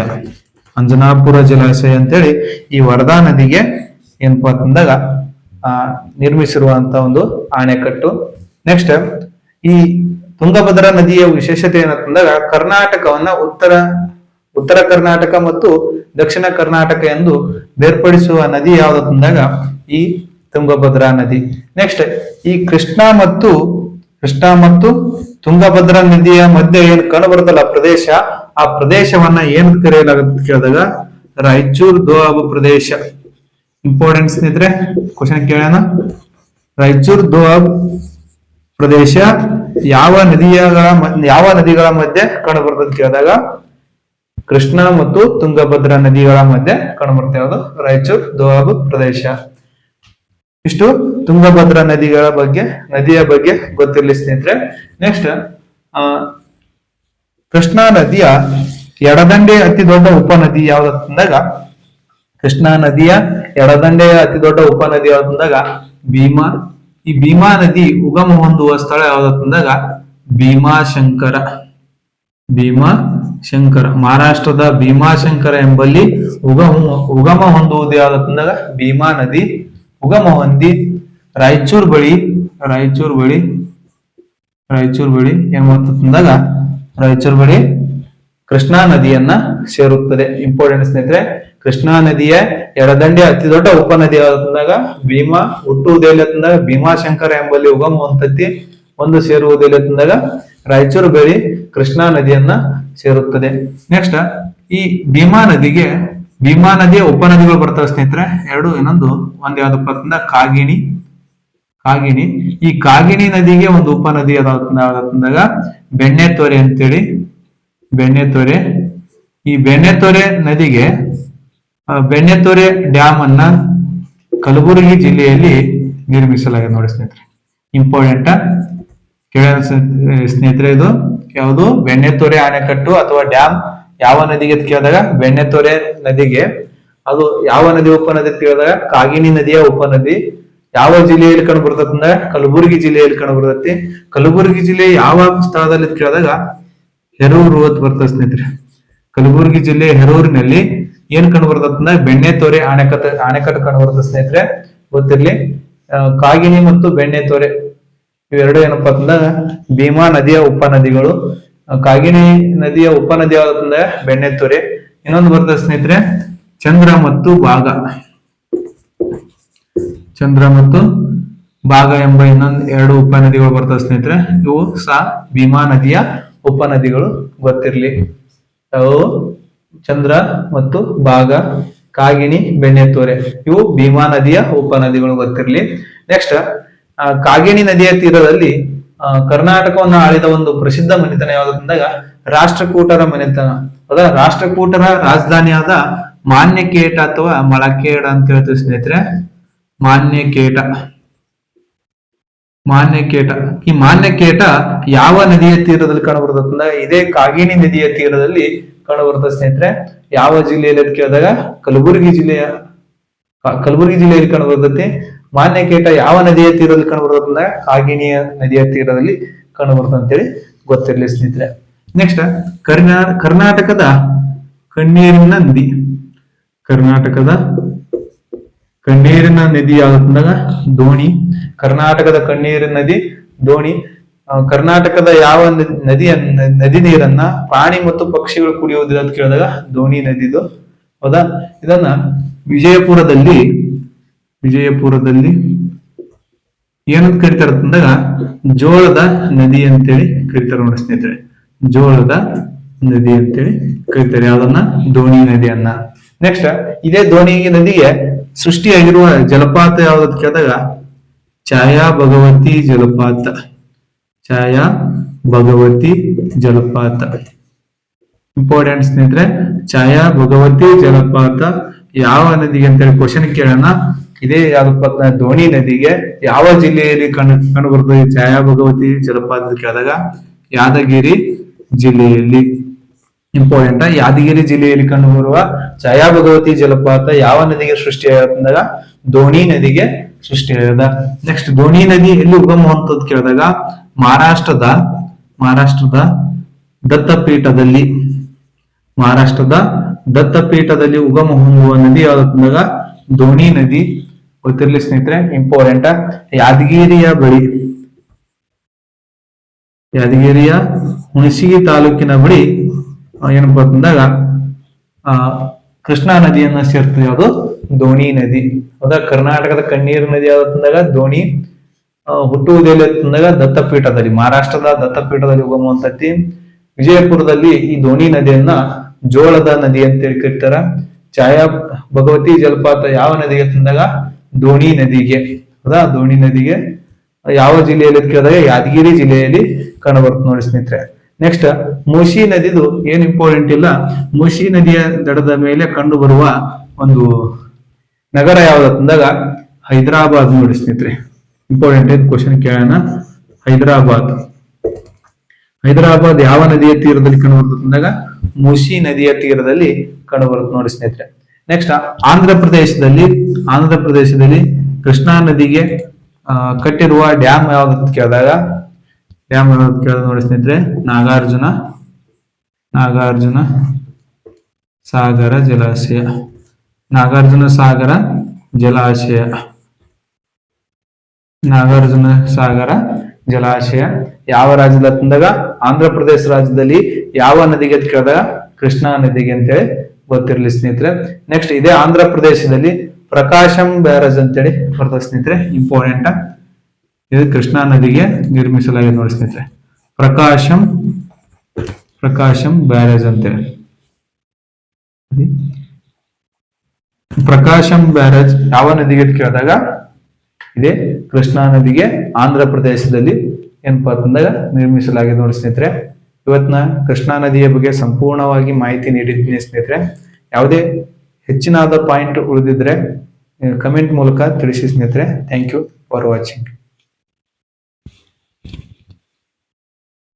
ಅಂಜನಾಪುರ ಜಲಾಶಯ ಅಂತೇಳಿ ಈ ವರದಾ ನದಿಗೆ ಏನಪ್ಪಾ ಅಂತಂದಾಗ ಆ, ನಿರ್ಮಿಸಿರುವಂತ ಒಂದು ಅಣೆಕಟ್ಟು ನೆಕ್ಸ್ಟ್ ಈ ತುಂಗಭದ್ರಾ ನದಿಯ ವಿಶೇಷತೆ ಏನಂತಂದಾಗ ಕರ್ನಾಟಕವನ್ನ ಉತ್ತರ ಉತ್ತರ ಕರ್ನಾಟಕ ಮತ್ತು ದಕ್ಷಿಣ ಕರ್ನಾಟಕ ಎಂದು ಬೇರ್ಪಡಿಸುವ ನದಿ ಯಾವ್ದಂದಾಗ ಈ ತುಂಗಭದ್ರಾ ನದಿ. ನೆಕ್ಸ್ಟ್ ಈ ಕೃಷ್ಣ ಮತ್ತು ಕೃಷ್ಣ ಮತ್ತು ತುಂಗಭದ್ರಾ ನದಿಯ ಮಧ್ಯೆ ಏನು ಕಂಡು ಬರುತ್ತಲ್ಲ ಪ್ರದೇಶ, ಆ ಪ್ರದೇಶವನ್ನ ಏನ್ ಕರೆಯಲಾಗುತ್ತೆ ಕೇಳಿದಾಗ, ರಾಯಚೂರ್ ದೋಆಬ್ ಪ್ರದೇಶ. ಇಂಪಾರ್ಟೆಂಟ್ ಸ್ನೇಹಿತರೆ ಕ್ವಶನ್ ಕೇಳೋಣ. ರಾಯಚೂರ್ ದೋಆಬ್ ಪ್ರದೇಶ ಯಾವ ನದಿಯಗಳ ಯಾವ ನದಿಗಳ ಮಧ್ಯೆ ಕಂಡು ಬರ್ತದೆ ಕೇಳಿದಾಗ, ಕೃಷ್ಣ ಮತ್ತು ತುಂಗಭದ್ರಾ ನದಿಗಳ ಮಧ್ಯೆ ಕಂಡು ಇರೋದು ರಾಯಚೂರ್ ದೋಆಬ್ ಪ್ರದೇಶ. ಇಷ್ಟು. ತುಂಗಭದ್ರಾ ನದಿಗಳ ಬಗ್ಗೆ, ನದಿಯ ಬಗ್ಗೆ ಗೊತ್ತಿರಲಿ ಸ್ನೇಹಿತರೆ. ನೆಕ್ಸ್ಟ್ ಕೃಷ್ಣಾ ನದಿಯ ಎಡದಂಡೆಯ ಅತಿ ದೊಡ್ಡ ಉಪನದಿ ಯಾವ್ದಂದಾಗ ಕೃಷ್ಣಾ ನದಿಯ ಎಡದಂಡೆಯ ಅತಿ ದೊಡ್ಡ ಉಪನದಿ ಯಾವ್ದಂದಾಗ ಭೀಮಾ, ಈ ಭೀಮಾ ನದಿ ಉಗಮ ಹೊಂದುವ ಸ್ಥಳ ಯಾವ್ದಂದಾಗ ಭೀಮಾಶಂಕರ ಭೀಮಾ ಶಂಕರ. ಮಹಾರಾಷ್ಟ್ರದ ಭೀಮಾಶಂಕರ ಎಂಬಲ್ಲಿ ಉಗಮ ಉಗಮ ಹೊಂದುವುದು ಯಾವ್ದಂದಾಗ ಭೀಮಾ ನದಿ ಉಗಮ ಹೊಂದಿ ರಾಯಚೂರ್ ಬಳಿ, ರಾಯಚೂರು ಬಳಿ ರಾಯಚೂರು ಬಳಿ ಏನ್ ಮಾಡ್ತಂದಾಗ ರಾಯಚೂರು ಬಳಿ ಕೃಷ್ಣಾ ನದಿಯನ್ನ ಸೇರುತ್ತದೆ. ಇಂಪಾರ್ಟೆಂಟ್ ಸ್ನೇಹಿತರೆ, ಕೃಷ್ಣಾ ನದಿಯ ಎಡದಂಡೆ ಅತಿ ದೊಡ್ಡ ಉಪನದಿ ಆದಾಗ ಭೀಮಾ ಹುಟ್ಟುವುದೆಲ್ಲಿ ತಂದಾಗ ಭೀಮಾಶಂಕರ ಎಂಬಲ್ಲಿ ಉಗಮ ಅಂತತಿ ಒಂದು ಸೇರುವುದೆಲ್ಲಿ ತಂದಾಗ ರಾಯಚೂರು ಬಳಿ ಕೃಷ್ಣಾ ನದಿಯನ್ನ ಸೇರುತ್ತದೆ. ನೆಕ್ಸ್ಟ್ ಈ ಭೀಮಾ ನದಿಗೆ, ಭೀಮಾ ನದಿಯ ಉಪನದಿಗಳು ಬರ್ತವೆ ಸ್ನೇಹಿತರೆ. ಎರಡು, ಇನ್ನೊಂದು, ಒಂದ್ ಯಾವ್ದಪ್ಪ ಕಾಗಿಣಿ. ಕಾಗಿಣಿ. ಈ ಕಾಗಿಣಿ ನದಿಗೆ ಒಂದು ಉಪನದಿ ಬೆಣ್ಣೆ ಬೆಣ್ಣೆತೊರೆ ಅಂತೇಳಿ ಬೆಣ್ಣೆತೊರೆ ಈ ಬೆಣ್ಣೆತೊರೆ ನದಿಗೆ ಬೆಣ್ಣೆ ಬೆಣ್ಣೆತೊರೆ ಡ್ಯಾಮ್ ಅನ್ನ ಕಲಬುರಗಿ ಜಿಲ್ಲೆಯಲ್ಲಿ ನಿರ್ಮಿಸಲಾಗಿದೆ ನೋಡಿ ಸ್ನೇಹಿತರೆ. ಇಂಪಾರ್ಟೆಂಟ್ ಕೇಳ ಸ್ನೇಹಿತರೆ ಇದು. ಯಾವುದು? ಬೆಣ್ಣೆತೊರೆ ಅಣೆಕಟ್ಟು ಅಥವಾ ಡ್ಯಾಮ್ ಯಾವ ನದಿಗೆ ಕೇಳಿದಾಗ ಬೆಣ್ಣೆತೊರೆ ನದಿಗೆ. ಅದು ಯಾವ ನದಿ ಉಪನದಿ ಕೇಳಿದಾಗ ಕಾಗಿಣಿ ನದಿಯ ಉಪನದಿ. ಯಾವ ಜಿಲ್ಲೆಯಲ್ಲಿ ಕಂಡು ಬರ್ತದೆ ಅಂದ್ರೆ ಕಲಬುರಗಿ ಜಿಲ್ಲೆಯಲ್ಲಿ ಕಂಡು ಬರ್ತೈತಿ ಕಲಬುರಗಿ ಜಿಲ್ಲೆ ಯಾವ ಸ್ಥಳದಲ್ಲಿ ಕೇಳಿದಾಗ ಹೆರೂರು ಅಂತ ಬರ್ತದೆ ಸ್ನೇಹಿತರೆ. ಕಲಬುರಗಿ ಜಿಲ್ಲೆ ಹೆರೂರಿನಲ್ಲಿ ಏನ್ ಕಂಡು ಬರ್ತದೆ ಅಂದ್ರೆ ಬೆಣ್ಣೆತೊರೆ ಅಣೆಕಟ್ಟು ಅಣೆಕಟ್ಟು ಕಂಡು ಬರ್ತದೆ ಸ್ನೇಹಿತರೆ. ಗೊತ್ತಿರ್ಲಿ? ಕಾಗಿನಿ ಮತ್ತು ಬೆಣ್ಣೆತೊರೆ ಇವೆರಡು ಏನಪ್ಪಾ ಅಂತಂದಾಗ ಭೀಮಾ ನದಿಯ ಉಪನದಿಗಳು ನದಿಗಳು. ಕಾಗಿಣಿ ನದಿಯ ಉಪನದಿ ಯಾವ್ದಂದ್ರೆ ಬೆಣ್ಣೆತೊರೆ ಇನ್ನೊಂದು ಬರ್ತದೆ ಸ್ನೇಹಿತರೆ, ಚಂದ್ರ ಮತ್ತು ಭಾಗ. ಚಂದ್ರ ಮತ್ತು ಭಾಗ ಎಂಬ ಇನ್ನೊಂದು ಎರಡು ಉಪನದಿಗಳು ಬರ್ತವೆ ಸ್ನೇಹಿತರೆ. ಇವು ಸಹ ಭೀಮಾ ನದಿಯ ಉಪನದಿಗಳು. ಗೊತ್ತಿರಲಿ. ಅವು ಚಂದ್ರ ಮತ್ತು ಭಾಗ, ಕಾಗಿಣಿ ಬೆಣ್ಣೆತೋರೆ ಇವು ಭೀಮಾ ನದಿಯ ಉಪನದಿಗಳು ಗೊತ್ತಿರಲಿ. ನೆಕ್ಸ್ಟ್ ಕಾಗಿಣಿ ನದಿಯ ತೀರದಲ್ಲಿ ಕರ್ನಾಟಕವನ್ನು ಆಳಿದ ಒಂದು ಪ್ರಸಿದ್ಧ ಮನೆತನ ಯಾವ್ದಂದಾಗ ರಾಷ್ಟ್ರಕೂಟರ ಮನೆತನ. ಅದ ರಾಷ್ಟ್ರಕೂಟರ ರಾಜಧಾನಿಯಾದ ಮಾನ್ಯಕೇಟ ಅಥವಾ ಮಳಕೇಡ ಅಂತ ಹೇಳ್ತೀವಿ ಸ್ನೇಹಿತರೆ. ಮಾನ್ಯಕೇಟ ಮಾನ್ಯಕೇಟ ಈ ಮಾನ್ಯ ಕೇಟ ಯಾವ ನದಿಯ ತೀರದಲ್ಲಿ ಕಂಡುಬರ್ತದೆ ಇದೇ ಕಾಗಿಣಿ ನದಿಯ ತೀರದಲ್ಲಿ ಕಂಡುಬರ್ತದೆ ಸ್ನೇಹಿತರೆ. ಯಾವ ಜಿಲ್ಲೆಯಲ್ಲಿ ಅಂತ ಕೇಳಿದಾಗ ಕಲಬುರಗಿ ಜಿಲ್ಲೆಯ ಕಲಬುರಗಿ ಜಿಲ್ಲೆಯಲ್ಲಿ ಮಾನ್ಯ ಕೇಟ ಯಾವ ನದಿಯ ತೀರದಲ್ಲಿ ಕಂಡುಬರ್ತದೆ ಕಾಗಿಣಿಯ ನದಿಯ ತೀರದಲ್ಲಿ ಕಣ್ಬರ್ತ ಅಂತ ಹೇಳಿ ಗೊತ್ತಿರಲಿ ಸ್ನೇಹಿತರೆ. ನೆಕ್ಸ್ಟ್ ಕರ್ನಾ, ಕರ್ನಾಟಕದ ಕಣ್ಣೀರಿನ ನದಿ. ಕರ್ನಾಟಕದ ಕಣ್ಣೀರಿನ ನದಿ ಯಾವ್ದಂದಾಗ? ದೋಣಿ. ಕರ್ನಾಟಕದ ಕಣ್ಣೀರಿನ ನದಿ, ದೋಣಿ. ಕರ್ನಾಟಕದ ಯಾವ ನದಿ- ನದಿಯ ನದಿ ನೀರನ್ನ ಪ್ರಾಣಿ ಮತ್ತು ಪಕ್ಷಿಗಳು ಕುಡಿಯುವುದಿಲ್ಲ ಅಂತ ಕೇಳಿದಾಗ ದೋಣಿ ನದಿದು. ಹೌದಾ? ಇದನ್ನ ವಿಜಯಪುರದಲ್ಲಿ ವಿಜಯಪುರದಲ್ಲಿ ಏನಂತ ಕರಿತಾರ ಅಂತಂದಾಗ, ಜೋಳದ ನದಿ ಅಂತೇಳಿ ಕರಿತಾರ ನೋಡಿ ಸ್ನೇಹಿತರೆ. ಜೋಳದ ನದಿ ಅಂತೇಳಿ ಕರಿತಾರೆ. ಯಾವ್ದನ್ನ? ದೋಣಿ ನದಿಯನ್ನ. ನೆಕ್ಸ್ಟ್ ಇದೇ ದೋಣಿ ನದಿಗೆ ಸೃಷ್ಟಿಯಾಗಿರುವ ಜಲಪಾತ ಯಾವ್ದು ಕೇಳಿದಾಗ? ಛಾಯಾ ಭಗವತಿ ಜಲಪಾತ. ಛಾಯಾ ಭಗವತಿ ಜಲಪಾತ. ಇಂಪಾರ್ಟೆಂಟ್ ಸ್ನೇಹಿತರೆ, ಛಾಯಾ ಭಗವತಿ ಜಲಪಾತ ಯಾವ ನದಿಗೆ ಅಂತೇಳಿ ಕ್ವಶನ್ ಕೇಳೋಣ. ಇದೇ ಯಾವ್ದಪ್ಪ ಧೋನಿ ನದಿಗೆ ಯಾವ ಜಿಲ್ಲೆಯಲ್ಲಿ ಕಂಡು ಕಂಡು ಬರ್ತದೆ ಛಾಯಾ ಭಗವತಿ ಜಲಪಾತ ಕೇಳಿದಾಗ? ಯಾದಗಿರಿ ಜಿಲ್ಲೆಯಲ್ಲಿ. ಇಂಪಾರ್ಟೆಂಟ್ ಯಾದಗಿರಿ ಜಿಲ್ಲೆಯಲ್ಲಿ ಕಂಡುಬರುವ ಭಗವತಿ ಜಲಪಾತ ಯಾವ ನದಿಗೆ ಸೃಷ್ಟಿಯಾಗ ದೋಣಿ ನದಿಗೆ ಸೃಷ್ಟಿಯಾಗದ ನೆಕ್ಸ್ಟ್ ದೋಣಿ ನದಿ ಎಲ್ಲಿ ಉಗಮ ಅಂತ ಕೇಳಿದಾಗ ಮಹಾರಾಷ್ಟ್ರದ ಮಹಾರಾಷ್ಟ್ರದ ದತ್ತಪೀಠದಲ್ಲಿ ಮಹಾರಾಷ್ಟ್ರದ ದತ್ತಪೀಠದಲ್ಲಿ ಉಗಮ ಹೊಂದುವ ನದಿ ಯಾವ್ದಂದಾಗ ದೋಣಿ ನದಿ. ಗೊತ್ತಿರ್ಲಿ ಸ್ನೇಹಿತರೆ ಇಂಪಾರ್ಟೆಂಟ್ ಯಾದಗಿರಿಯ ಬಳಿ, ಯಾದಗಿರಿಯ ಹುಣಸಗಿ ತಾಲೂಕಿನ ಬಳಿ ಏನಪ್ಪಾ ಅಂತಂದಾಗ, ಆ, ಕೃಷ್ಣಾ ನದಿಯನ್ನ ಸೇರ್ತದೆ ಯಾವುದು ದೋಣಿ ನದಿ. ಹೌದಾ ಕರ್ನಾಟಕದ ಕಣ್ಣೀರು ನದಿ ಯಾವ್ದು ಅಂತಂದಾಗ ದೋಣಿ ಹುಟ್ಟುವುದೆಲ್ಲಿ ಅಂತಂದಾಗ ದತ್ತಪೀಠದಲ್ಲಿ, ಮಹಾರಾಷ್ಟ್ರದ ದತ್ತಪೀಠದಲ್ಲಿ ಹೋಗುವಂತತಿ ವಿಜಯಪುರದಲ್ಲಿ ಈ ದೋಣಿ ನದಿಯನ್ನ ಜೋಳದ ನದಿ ಅಂತೇಳಿ ಕರೀತಾರ. ಛಾಯಾ ಭಗವತಿ ಜಲಪಾತ ಯಾವ ನದಿಗೆ ತಂದಾಗ? ದೋಣಿ ನದಿಗೆ. ಹೌದಾ ದೋಣಿ ನದಿಗೆ ಯಾವ ಜಿಲ್ಲೆಯಲ್ಲಿ ಅಂತ ಕೇಳಿದಾಗ? ಯಾದಗಿರಿ ಜಿಲ್ಲೆಯಲ್ಲಿ ಕಂಡು ನೋಡಿ ಸ್ನೇಹಿತರೆ. ನೆಕ್ಸ್ಟ್ ಮುಷಿ ನದಿದು ಏನ್ ಇಂಪಾರ್ಟೆಂಟ್ ಇಲ್ಲ? ಮುಷಿ ನದಿಯ ದಡದ ಮೇಲೆ ಕಂಡು ಬರುವ ಒಂದು ನಗರ ಯಾವ್ದು ಅಂತಂದಾಗ ಹೈದರಾಬಾದ್ ನೋಡಿ ಸ್ನೇಹಿತರೆ. ಇಂಪಾರ್ಟೆಂಟ್ ಕ್ವಶನ್ ಕೇಳೋಣ? ಹೈದರಾಬಾದ್. ಹೈದರಾಬಾದ್ ಯಾವ ನದಿಯ ತೀರದಲ್ಲಿ ಕಂಡು ಅಂದಾಗ ಮುಷಿ ನದಿಯ ತೀರದಲ್ಲಿ ಕಂಡು ಬರುತ್ತೆ ನೋಡಿ ಸ್ನೇಹಿತರೆ. ನೆಕ್ಸ್ಟ್ ಆಂಧ್ರ ಪ್ರದೇಶದಲ್ಲಿ ಆಂಧ್ರ ಪ್ರದೇಶದಲ್ಲಿ ಕೃಷ್ಣಾ ನದಿಗೆ ಕಟ್ಟಿರುವ ಡ್ಯಾಮ್ ಯಾವ್ದು ಕೇಳಿದಾಗ ಡ್ಯಾಮ್ ಮಾಡೋದು ಅಂತ ನೋಡಿ ಸ್ನೇಹಿತರೆ, ನಾಗಾರ್ಜುನ ನಾಗಾರ್ಜುನ ಸಾಗರ ಜಲಾಶಯ. ನಾಗಾರ್ಜುನ ಸಾಗರ ಜಲಾಶಯ. ನಾಗಾರ್ಜುನ ಸಾಗರ ಜಲಾಶಯ. ಯಾವ ರಾಜ್ಯದ ತಂದಾಗ? ಆಂಧ್ರ ಪ್ರದೇಶ ರಾಜ್ಯದಲ್ಲಿ ಯಾವ ನದಿಗೆ ಅಂತ ಕೇಳಿದಾಗ ಕೃಷ್ಣಾ ನದಿಗೆ ಅಂತೇಳಿ ಗೊತ್ತಿರಲಿ ಸ್ನೇಹಿತರೆ. ನೆಕ್ಸ್ಟ್ ಇದೇ ಆಂಧ್ರ ಪ್ರದೇಶದಲ್ಲಿ ಪ್ರಕಾಶಂ ಬ್ಯಾರೇಜ್ ಅಂತೇಳಿ ಬರ್ತದೆ ಸ್ನೇಹಿತರೆ ಇಂಪಾರ್ಟೆಂಟ್ ಇದು ಕೃಷ್ಣಾ ನದಿಗೆ ನಿರ್ಮಿಸಲಾಗಿದೆ ನೋಡಿ ಸ್ನೇಹಿತರೆ. ಪ್ರಕಾಶಂ ಪ್ರಕಾಶಂ ಬ್ಯಾರೇಜ್ ಅಂತೇಳಿ ಪ್ರಕಾಶಂ ಬ್ಯಾರೇಜ್ ಯಾವ ನದಿಗೆ ಕೇಳಿದಾಗ, ಇದೇ ಕೃಷ್ಣಾ ನದಿಗೆ ಆಂಧ್ರ ಪ್ರದೇಶದಲ್ಲಿ ಏನಪ್ಪಾ ಅಂತಂದಾಗ ನಿರ್ಮಿಸಲಾಗಿದೆ ನೋಡಿ ಸ್ನೇಹಿತರೆ. ಇವತ್ತಿನ ಕೃಷ್ಣಾ ನದಿಯ ಬಗ್ಗೆ ಸಂಪೂರ್ಣವಾಗಿ ಮಾಹಿತಿ ನೀಡಿದ್ದೀನಿ ಸ್ನೇಹಿತರೆ. ಯಾವುದೇ ಹೆಚ್ಚಿನಾದ ಪಾಯಿಂಟ್ ಉಳಿದಿದ್ರೆ ಕಮೆಂಟ್ ಮೂಲಕ ತಿಳಿಸಿ ಸ್ನೇಹಿತರೆ. Thank you for watching